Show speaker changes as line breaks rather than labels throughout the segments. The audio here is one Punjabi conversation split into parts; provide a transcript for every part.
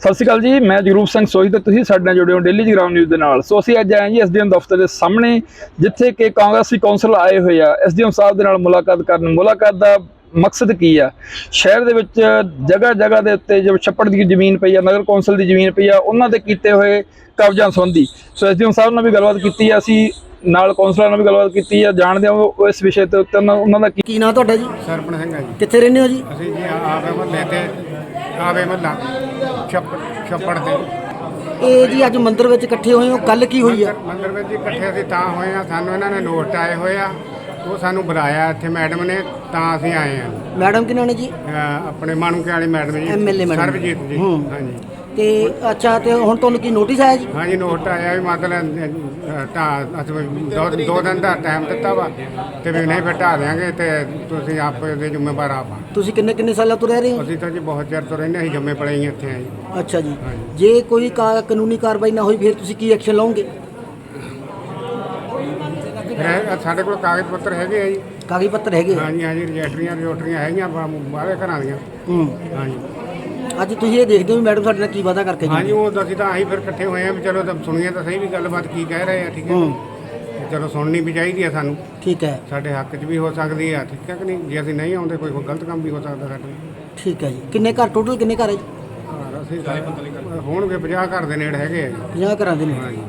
ਸਤਿ ਸ਼੍ਰੀ ਅਕਾਲ ਜੀ ਮੈਂ ਜਗਰੂਪ ਸਿੰਘ ਸੋਹੀ ਤੇ ਤੁਸੀਂ ਸਾਡੇ ਨਾਲ ਜੁੜੇ ਹੋ ਡੇਲੀ ਜਗਰਾਉਂ ਨਿਊਜ਼ ਦੇ ਨਾਲ। ਸੋ ਅਸੀਂ ਅੱਜ ਆਏ ਹਾਂ ਜੀ ਐਸਡੀਐਮ ਦਫ਼ਤਰ ਦੇ ਸਾਹਮਣੇ ਜਿੱਥੇ ਕਿ ਕਾਂਗਰਸੀ ਕੌਂਸਲ ਆਏ ਹੋਏ ਆ। ਐਸਡੀਐਮ ਸਾਹਿਬ ਦੇ ਨਾਲ ਮੁਲਾਕਾਤ ਕਰਨ। ਮੁਲਾਕਾਤ ਦਾ ਮਕਸਦ ਕੀ ਆ? ਸ਼ਹਿਰ ਦੇ ਵਿੱਚ ਜਗ੍ਹਾ ਜਗ੍ਹਾ ਦੇ ਉੱਤੇ ਜੋ ਛੱਪੜ ਦੀ ਜ਼ਮੀਨ ਪਈ ਆ ਨਗਰ ਕੌਂਸਲ ਦੀ ਜ਼ਮੀਨ ਪਈ ਆ ਉਹਨਾਂ ਦੇ ਕੀਤੇ ਹੋਏ ਕਬਜ਼ਾ ਸੰਬੰਧੀ। ਸੋ ਐਸਡੀਐਮ ਸਾਹਿਬ ਨਾਲ ਵੀ ਗੱਲਬਾਤ ਕੀਤੀ ਆ ਅਸੀਂ ਨਾਲ ਕੌਂਸਲਰ ਨਾਲ ਵੀ ਗੱਲਬਾਤ ਕੀਤੀ ਆ ਜਾਣਦੇ ਹਾਂ ਉਹ ਇਸ ਵਿਸ਼ੇ ਤੇ ਉੱਤੇ ਉਹਨਾਂ- ਦਾ ਕੀ
ਕੀ ਨਾਂ ਤੁਹਾਡਾ ਜੀ?
ਸਰਪਣ ਸਿੰਘ ਆ ਜੀ।
ਕਿੱਥੇ ਰਹਿੰਦੇ ਹੋ ਜੀ?
ਅਸੀਂ ਜੀ ਆਵੇ ਮਹੱਲੇ ਤੇ ਆਵੇ ਮਹੱਲਾ ਛੱਪੜ ਛੱਪੜ ਤੇ
ਇਹ ਜੀ ਅੱਜ ਮੰਦਿਰ ਵਿੱਚ ਇਕੱਠੇ ਹੋਏ ਹੋ ਕੱਲ ਕੀ ਹੋਈ ਆ?
ਮੰਦਰ ਵਿੱਚ ਜੀ ਇਕੱਠੇ ਅਸੀਂ ਤਾਂ ਹੋਏ ਆ ਸਾਨੂੰ ਇਹਨਾਂ ਨੇ ਨੋਟ ਆਏ ਹੋਏ ਆ ਉਹ ਸਾਨੂੰ ਬੁਲਾਇਆ ਇੱਥੇ ਮੈਡਮ ਨੇ ਤਾਂ ਅਸੀਂ ਆਏ ਆ।
ਮੈਡਮ ਕਿਹਨਾਂ ਨੇ ਜੀ?
ਅਹ ਆਪਣੇ ਮਾਣੂਕੇ ਵਾਲੀ ਮੈਡਮ ਜੀ
MLA ਮੈਡਮ।
ਸਰਬਜੀਤ ਜੀ
ਹੂੰ।
ਹਾਂਜੀ।
ਤੇ ਅੱਛਾ ਤੇ ਹੁਣ ਤੁਹਾਨੂੰ ਕੀ ਨੋਟਿਸ ਆਇਆ ਜੀ?
ਹਾਂਜੀ ਨੋਟ ਆਇਆ ਵੀ ਮਤਲਬ ਤਾਂ ਅਸੀਂ ਦੋ ਦੋ ਦਿਨ ਦਾ ਟਾਈਮ ਦਿੱਤਾ ਵਾ ਤੇ ਵੀ ਨਹੀਂ ਘਟਾ ਦਿਆਂਗੇ ਤੇ ਤੁਸੀਂ ਆਪ ਦੇ ਜ਼ਿੰਮੇਵਾਰ ਆਪ ਆ।
ਤੁਸੀਂ ਕਿੰਨੇ ਕਿੰਨੇ ਸਾਲਾਂ ਤੋਂ ਰਹਿ ਰਹੇ ਹੋ?
ਅਸੀਂ ਤਾਂ ਜੀ ਬਹੁਤ ਚਿਰ ਤੋਂ ਰਹਿੰਦੇ ਅਸੀਂ ਜੰਮੇ ਪਲੇ ਹੀ ਇੱਥੇ ਆ ਜੀ।
ਅੱਛਾ ਜੀ। ਜੇ ਕੋਈ ਕਾ- ਕਾਨੂੰਨੀ ਕਾਰਵਾਈ ਨਾ ਹੋਈ ਫਿਰ ਤੁਸੀਂ ਕੀ ਐਕਸ਼ਨ ਲਓਗੇ?
ਸਾਡੇ ਕੋਲ ਕਾਗਜ਼ ਪੱਤਰ ਹੈਗੇ ਆ ਜੀ।
ਕਾਗਜ਼ ਪੱਤਰ ਹੈਗੇ ਆ?
ਹਾਂਜੀ ਹਾਂਜੀ ਰਜਿਸਟਰੀਆਂ ਰਜੋਟਰੀਆਂ ਹੈਗੀਆਂ ਬਾ- ਬਾਹਰੇ ਘਰਾਂ ਦੀਆਂ।
ਹੂੰ।
ਹਾਂਜੀ।
ਅੱਜ ਤੁਸੀਂ ਇਹ ਦੇਖਦੇ ਹੋ ਵੀ ਮੈਡਮ ਸਾਡੇ ਨਾਲ ਕੀ ਵਾਅਦਾ ਕਰਕੇ
ਹਾਂਜੀ ਉਹ ਅਸੀਂ ਤਾਂ ਆਹੀ ਫਿਰ ਇਕੱਠੇ ਹੋਏ ਆ ਵੀ ਚਲੋ ਤਾਂ ਸੁਣੀਏ ਤਾਂ ਸਹੀ ਵੀ ਗੱਲਬਾਤ ਕੀ ਕਹਿ ਰਹੇ ਆ ਠੀਕ ਹੈ।
ਹੂੰ।
ਤੇ ਚਲੋ ਸੁਣਨੀ ਵੀ ਚਾਹੀਦੀ ਆ ਸਾਨੂੰ।
ਠੀਕ ਹੈ।
ਸਾਡੇ ਹੱਕ 'ਚ ਵੀ ਹੋ ਸਕਦੀ ਆ ਠੀਕ ਹੈ ਕਿ ਨਹੀਂ? ਜੇ ਅਸੀਂ ਨਹੀਂ ਆਉਂਦੇ ਕੋਈ ਗਲਤ ਕੰਮ ਵੀ ਹੋ ਸਕਦਾ ਸਾਡੇ
ਠੀਕ ਹੈ ਜੀ। ਕਿੰਨੇ ਘਰ ਟੋਟਲ ਕਿੰਨੇ ਘਰ ਹੈ ਜੀ?
ਘਰ ਅਸੀਂ ਹੋਣਗੇ 50 ਘਰ ਦੇ ਨੇੜੇ ਹੈਗੇ ਆ ਜੀ।
50 ਘਰਾਂ ਦੇ ਨੇ
ਹਾਂਜੀ।
ਨੂੰ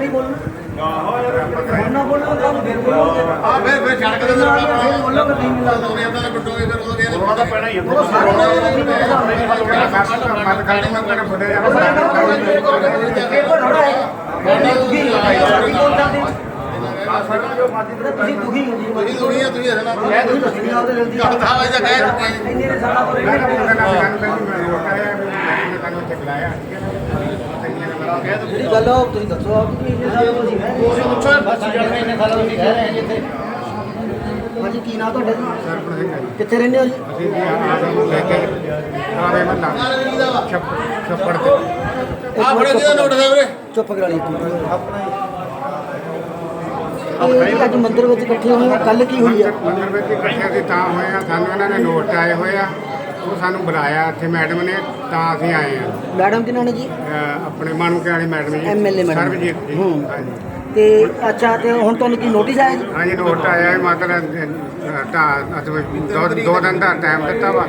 ਨਹੀਂ ਬੋਲਣਾ। ਹੁਣ ਨਾ ਬੋਲਣਾ ਤਾਂ ਫਿਰ ਬੋਲੋਗੇ
ਆ ਫਿਰ ਫਿਰ ਛੱਡ ਕੇ ਤੇ
ਫਿਰ ਬੋਲੋਗੇ ਨਹੀਂ ਮਿਲਦਾ
ਉਹਨੇ ਤਾਂ ਕੁੱਟੋਗੇ ਫਿਰ ਉਹਦੇ ਰੋਣਾ ਤਾਂ ਪੈਣਾ ਹੀ
ਉਹ ਸਾਰੇ
ਮਤ ਖਾਣੇ ਮੈਂ ਕਰ ਬੁੱਢੇ ਆ
ਤੁਸੀਂ ਦੁਖੀ ਹੋ ਜੀ
ਤੁਸੀਂ ਦੁਨੀਆ ਤੁਸੀਂ ਰਹਿਣਾ
ਮੈਂ ਤੁਸੀਂ ਦੱਸਣੀ ਆਪਦੇ ਦਿਲ ਦੀ
ਘਰ ਦਾ ਵਜਾ ਕਹਿ ਜੀ।
ਇੰਨੇ ਨੇ ਸਾਡਾ ਤੋਂ
ਮੈਂ ਪਹਿਲੀ ਮੈਂ ਵੀ ਮੈਂ ਤੁਹਾਨੂੰ ਇੱਥੇ ਬੁਲਾਇਆ।
ਜਿਹੜੀ ਗੱਲ ਆ ਉਹ ਤੁਸੀਂ ਦੱਸੋ ਆਪ ਕਿ ਇੰਨੇ ਸਾਲ ਤੋਂ ਅਸੀਂ
ਤੁਸੀਂ ਪੁੱਛੋ ਬਸ ਜਣ ਇੰਨੇ ਸਾਲਾਂ ਤੋਂ ਨਹੀਂ ਕਹਿ ਰਹੇ ਜਿੱਥੇ
ਹਾਂਜੀ ਕੀ ਨਾਂ ਤੁਹਾਡਾ? ਕਿੱਥੇ ਰਹਿੰਦੇ ਹੋ ਜੀ?
ਅਸੀਂ ਜੀ ਲੈ ਕੇ ਮਹੱਲਾ। ਛੱਪੜ ਤੇ।
ਨੋਟ ਵੀਰੇ।
ਚੁੱਪ ਕਰਾ ਲਈ। ਤੂੰ ਅੱਜ ਮੰਦਿਰ ਵਿੱਚ ਇਕੱਠੇ ਹੋਏ ਕੱਲ ਕੀ ਹੋਈ ਆ?
ਮੰਦਰ ਵਿੱਚ ਇਕੱਠੇ ਅਸੀਂ ਤਾਂ ਹੋਏ ਆ। ਸਾਨੂੰ ਇਹਨਾਂ ਨੇ ਨੋਟ ਆਏ ਹੋਏ ਆ। ਉਹ ਸਾਨੂੰ ਬੁਲਾਇਆ ਇੱਥੇ ਮੈਡਮ ਨੇ ਤਾਂ ਅਸੀਂ ਆਏ ਆ
ਮੈਡਮ ਕਿਹਨਾਂ ਨੇ ਜੀ?
ਆਪਣੇ ਮਾਣੂਕੇ ਵਾਲੀ ਮੈਡਮ ਜੀ।
MLA madam.
ਸਰਬਜੀਤ ਜੀ।
ਹੂੰ।
ਹਾਂਜੀ।
ਤੇ ਅੱਛਾ ਤੇ ਹੁਣ ਤੁਹਾਨੂੰ ਕੀ ਨੋਟਿਸ ਆਇਆ ਜੀ?
ਹਾਂਜੀ ਨੋਟ ਆਇਆ ਹੈ ਮਤਲਬ ਅਹ, ਅਸੀਂ ਦੋ ਦੋ ਦਿਨ ਦਾ ਟਾਈਮ ਦਿੱਤਾ ਵਾ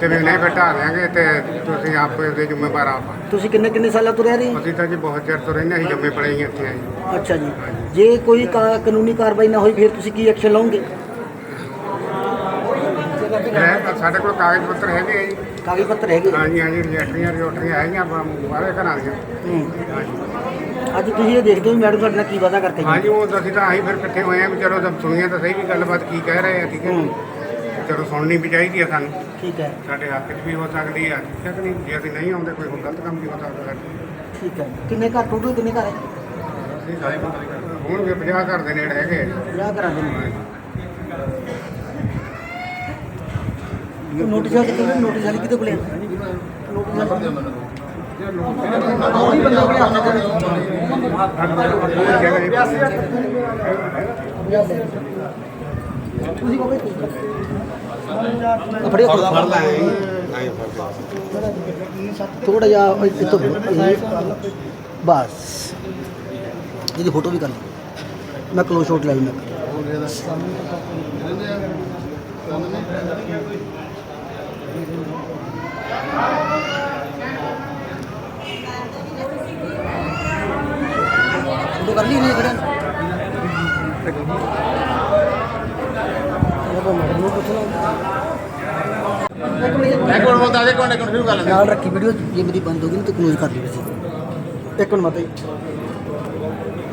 ਤੇ ਵੀ ਨਹੀਂ ਘਟਾ ਦਿਆਂਗੇ ਤੇ ਤੁਸੀਂ ਆਪ ਦੇ ਜ਼ਿੰਮੇਵਾਰ ਆਪ
ਤੁਸੀਂ ਕਿੰਨੇ ਕਿੰਨੇ ਸਾਲਾਂ ਤੋਂ ਰਹਿ? ਰਹੇ ਹੋ
ਅਸੀਂ ਤਾਂ ਜੀ ਬਹੁਤ ਚਿਰ ਤੋਂ ਰਹਿੰਦੇ ਅਸੀਂ ਜੰਮੇ ਪਲੇ ਹੀ ਇੱਥੇ ਆ ਜੀ
ਅੱਛਾ ਜੀ। ਜੇ ਕੋਈ ਕਾ- ਕਾਨੂੰਨੀ ਕਾਰਵਾਈ ਨਾ ਹੋਈ ਫਿਰ ਤੁਸੀਂ ਕੀ ਐਕਸ਼ਨ ਲਓਗੇ?
ਸਾਡੇ ਕੋਲ ਕਾਗਜ਼ ਪੱਤਰ ਹੈਗੇ ਆ ਜੀ।
ਕਾਗਜ਼ ਪੱਤਰ ਹੈਗੇ?
ਹਾਂਜੀ ਹਾਂਜੀ ਰਜਿਸਟਰੀਆਂ ਰਜੋਟਰੀਆਂ ਹੈਗੀਆਂ ਬਾ- ਬਾਹਰੇ ਘਰਾਂ ਦੀਆਂ।
ਅੱਜ ਤੁਸੀਂ ਇਹ ਦੇਖਦੇ ਹੋ ਮੈਡਮ ਸਾਡੇ ਨਾਲ ਕੀ ਵਾਅਦਾ ਕਰਕੇ ਗਈ
ਹਾਂਜੀ ਉਹ ਅਸੀਂ ਤਾਂ ਆਹੀ ਫਿਰ ਇਕੱਠੇ ਹੋਏ ਆ ਵੀ ਚਲੋ ਤਾਂ ਸੁਣੀਏ ਤਾਂ ਸਹੀ ਵੀ ਗੱਲਬਾਤ ਕੀ ਕਹਿ ਰਹੇ ਆ ਠੀਕ ਹੈ। ਚਲੋ ਸੁਣਨੀ ਵੀ ਚਾਹੀਦੀ ਆ ਸਾਨੂੰ।
ਠੀਕ ਹੈ।
ਸਾਡੇ ਹੱਕ 'ਚ ਵੀ ਹੋ ਸਕਦੀ ਆ ਠੀਕ ਹੈ ਕਿ ਨਹੀਂ? ਜੇ ਅਸੀਂ ਨਹੀਂ ਆਉਂਦੇ ਕੋਈ ਗਲਤ ਕੰਮ ਵੀ ਹੋ ਸਕਦਾ ਸਾਡੇ
ਠੀਕ ਹੈ। ਕਿੰਨੇ ਘਰ ਟੋਟਲ ਕਿੰਨੇ ਘਰ ਹੈ?
ਹੋਣਗੇ 50 ਘਰ ਦੇ ਨੇੜੇ ਹੈਗੇ ਆ ਜੀ।
50 ਘਰਾਂ ਦੇ ਨੇ ਨੋਟਿਸ ਆ ਕਿਤੇ ਨੋਟਿਸ ਵਾਲੀ ਕਿਤੇ ਕੋਲੇ ਨੋਟਿਸ ਵਾਲੀ ਉਹੀ ਬੰਦਾ ਕੋਲੇ ਹੱਥ ਦੇ ਤੁਸੀਂ ਕੋਲੇ ਫੜਿਓ ਫੜ ਲੈ ਥੋੜਾ ਜਿਹਾ ਇੱਥੋਂ ਬਸ। ਇਹਦੀ ਫੋਟੋ ਵੀ ਕਰ ਲਓ। ਮੈਂ ਕਲੋਜ਼ ਸ਼ਾਟ ਲੈ ਲੂੰ ਫੋਟੋ ਕਰ ਲਈ ਨਹੀਂ ਖੜਿਆ ਇੱਕ ਮਿੰਟ
ਸ਼ੁਰੂ ਕਰ ਲੈਂਦੇ
ਨਾਲ ਰੱਖੀ ਵੀਡੀਓ ਜੇ ਮੇਰੀ ਬੰਦ ਹੋ ਗਈ ਤਾਂ ਕਲੋਜ਼ ਕਰ ਦਿਓ ਤੁਸੀਂ ਇੱਕ ਮਿੰਟ ਮਾਤਾ। ਜੀ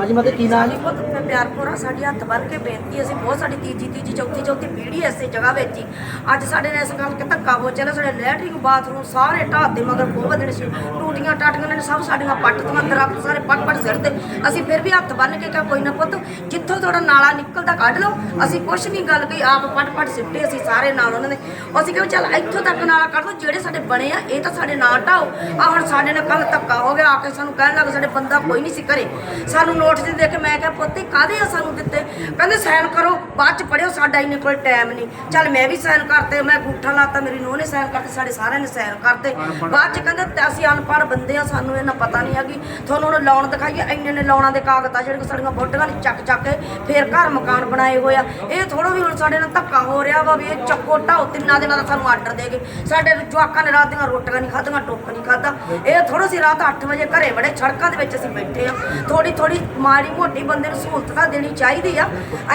ਹਾਂਜੀ ਮਾਤਾ ਕੀ ਨਾਮ
ਸਾਡੀ ਬਹੁਤ ਮੈਂ ਪਿਆਰਪੁਰਾ ਸਾਡੀ ਹੱਥ ਬੰਨ ਕੇ ਬੇਨਤੀ ਅਸੀਂ ਬਹੁਤ ਸਾਡੀ ਤੀਜੀ ਤੀਜੀ, ਚੌਥੀ ਚੌਥੀ ਪੀੜ੍ਹੀ ਇਸੇ ਜਗ੍ਹਾ ਵਿੱਚ ਹੀ। ਅੱਜ ਸਾਡੇ ਨਾਲ ਇਸ ਗੱਲ ਕਿ ਧੱਕਾ ਹੋ ਚੱਲਿਆ, ਸਾਡੇ ਲੈਟਰਿੰਗ, ਬਾਥਰੂਮ ਸਾਰੇ ਢਾਹ ਮਗਰ ਬਹੁਤ ਵਧਣੇ ਸੀ ਟੂਟੀਆਂ, ਟਾਟੀਆਂ ਨੇ, ਸਭ ਸਾਡੀਆਂ ਪੱਟ ਤੋਂ ਦਰਖਤ ਸਾਰੇ ਪੱਟ ਪੱਟ ਸਿਰ ਤੇ। ਅਸੀਂ ਫਿਰ ਵੀ ਹੱਥ ਬੰਨ ਕੇ ਕਿਹਾ, ਕੋਈ ਨਾ ਪੁੱਤ, ਜਿੱਥੋਂ ਤੁਹਾਡਾ ਨਾਲਾ ਨਿਕਲਦਾ ਕੱਢ ਲਓ। ਅਸੀਂ ਕੁਛ ਨਹੀਂ ਗੱਲ ਕਹੀ, ਆਪ ਪੱਟ ਪੱਟ ਸਿੱਟੇ ਅਸੀਂ ਸਾਰੇ ਨਾਲ ਉਹਨਾਂ ਦੇ। ਅਸੀਂ ਕਿਹਾ, ਚੱਲ ਇੱਥੋਂ ਤੱਕ ਨਾਲਾ ਕੱਢ ਦੋ ਜਿਹੜੇ ਸਾਡੇ ਬਣੇ ਆ, ਇਹ ਤਾਂ ਸਾਡੇ ਨਾਲ ਢਾਓ। ਆ ਹੁਣ ਸਾਡੇ ਨਾਲ ਕੱਲ ਧੱਕਾ ਹੋ ਗਿਆ, ਆ ਕੇ ਸਾਨੂੰ ਕਹਿਣ ਲੱਗ, ਸਾਡੇ ਬੰਦਾ ਕੋਈ ਨਹੀਂ ਸੀ ਘਰੇ। ਸਾਨੂੰ ਨੋਟਿਸ ਦੇ ਕੇ ਮੈਂ ਕਿਹਾ ਪੁੱਤੇ ਕਾਦੇ ਆ ਸਾਨੂੰ ਦਿੱਤੇ? ਕਹਿੰਦੇ ਸਾਈਨ ਕਰੋ ਬਾਅਦ ਚ ਪੜਿਓ ਸਾਡਾ ਇੰਨੇ ਕੋਲ ਟਾਈਮ ਨਹੀਂ। ਚੱਲ ਮੈਂ ਵੀ ਸਾਈਨ ਕਰਤੇ ਮੈਂ ਗੂਠਾ ਲਾਤਾ ਮੇਰੀ ਨੂੰਹ ਨੇ ਸਾਈਨ ਕਰਤੇ ਸਾਡੇ ਸਾਰਿਆਂ ਨੇ ਸਾਈਨ ਕਰਤੇ। ਬਾਅਦ ਚ ਕਹਿੰਦੇ ਅਸੀਂ ਅਨਪੜ੍ਹ ਬੰਦੇ ਆ ਸਾਨੂੰ ਇਹਨਾਂ ਪਤਾ ਨਹੀਂ ਹੈਗੀ। ਤੁਹਾਨੂੰ ਉਹਨੂੰ ਲਾਉਣ ਦਿਖਾਈਏ ਇੰਨੇ ਨੇ ਲਾਉਣਾ ਦੇ ਕਾਗਜ਼ ਆ ਜਿਹੜੇ ਕਿ ਸਾਡੀਆਂ ਫੋਟੋਆਂ ਨੇ ਚੱਕ ਚੱਕ ਕੇ ਫੇਰ ਘਰ ਮਕਾਨ ਬਣਾਏ ਹੋਏ ਆ। ਇਹ ਥੋੜਾ ਵੀ ਹੁਣ ਸਾਡੇ ਨਾਲ ਧੱਕਾ ਹੋ ਰਿਹਾ ਵਾ ਵੀ ਇਹ ਚੱਕੋ ਢਾਓ ਤਿੰਨਾਂ ਦਿਨਾਂ ਦਾ ਸਾਨੂੰ ਆਰਡਰ ਦੇ ਗਏ ਸਾਡੇ ਜਵਾਕਾਂ ਨੇ ਰਾਤ ਦੀਆਂ ਰੋਟੀਆਂ ਨਹੀਂ ਖਾਧੀਆਂ ਟੁੱਕ ਨਹੀਂ ਖਾਧਾ। ਇਹ ਥੋੜਾ ਸੀ ਰਾਤ 8 ਵਜੇ ਘਰੇ ਬੜੇ ਸੜਕਾਂ ਦੇ ਵਿੱਚ ਅਸੀਂ ਬੈਠੇ ਆ। ਥੋੜੀ ਥੋੜੀ ਮਾੜੀ ਮੋਟੀ ਬੰਦੇ ਨੂੰ ਸਹੂਲਤ ਤਾਂ ਦੇਣੀ ਚਾਹੀਦੀ ਆ।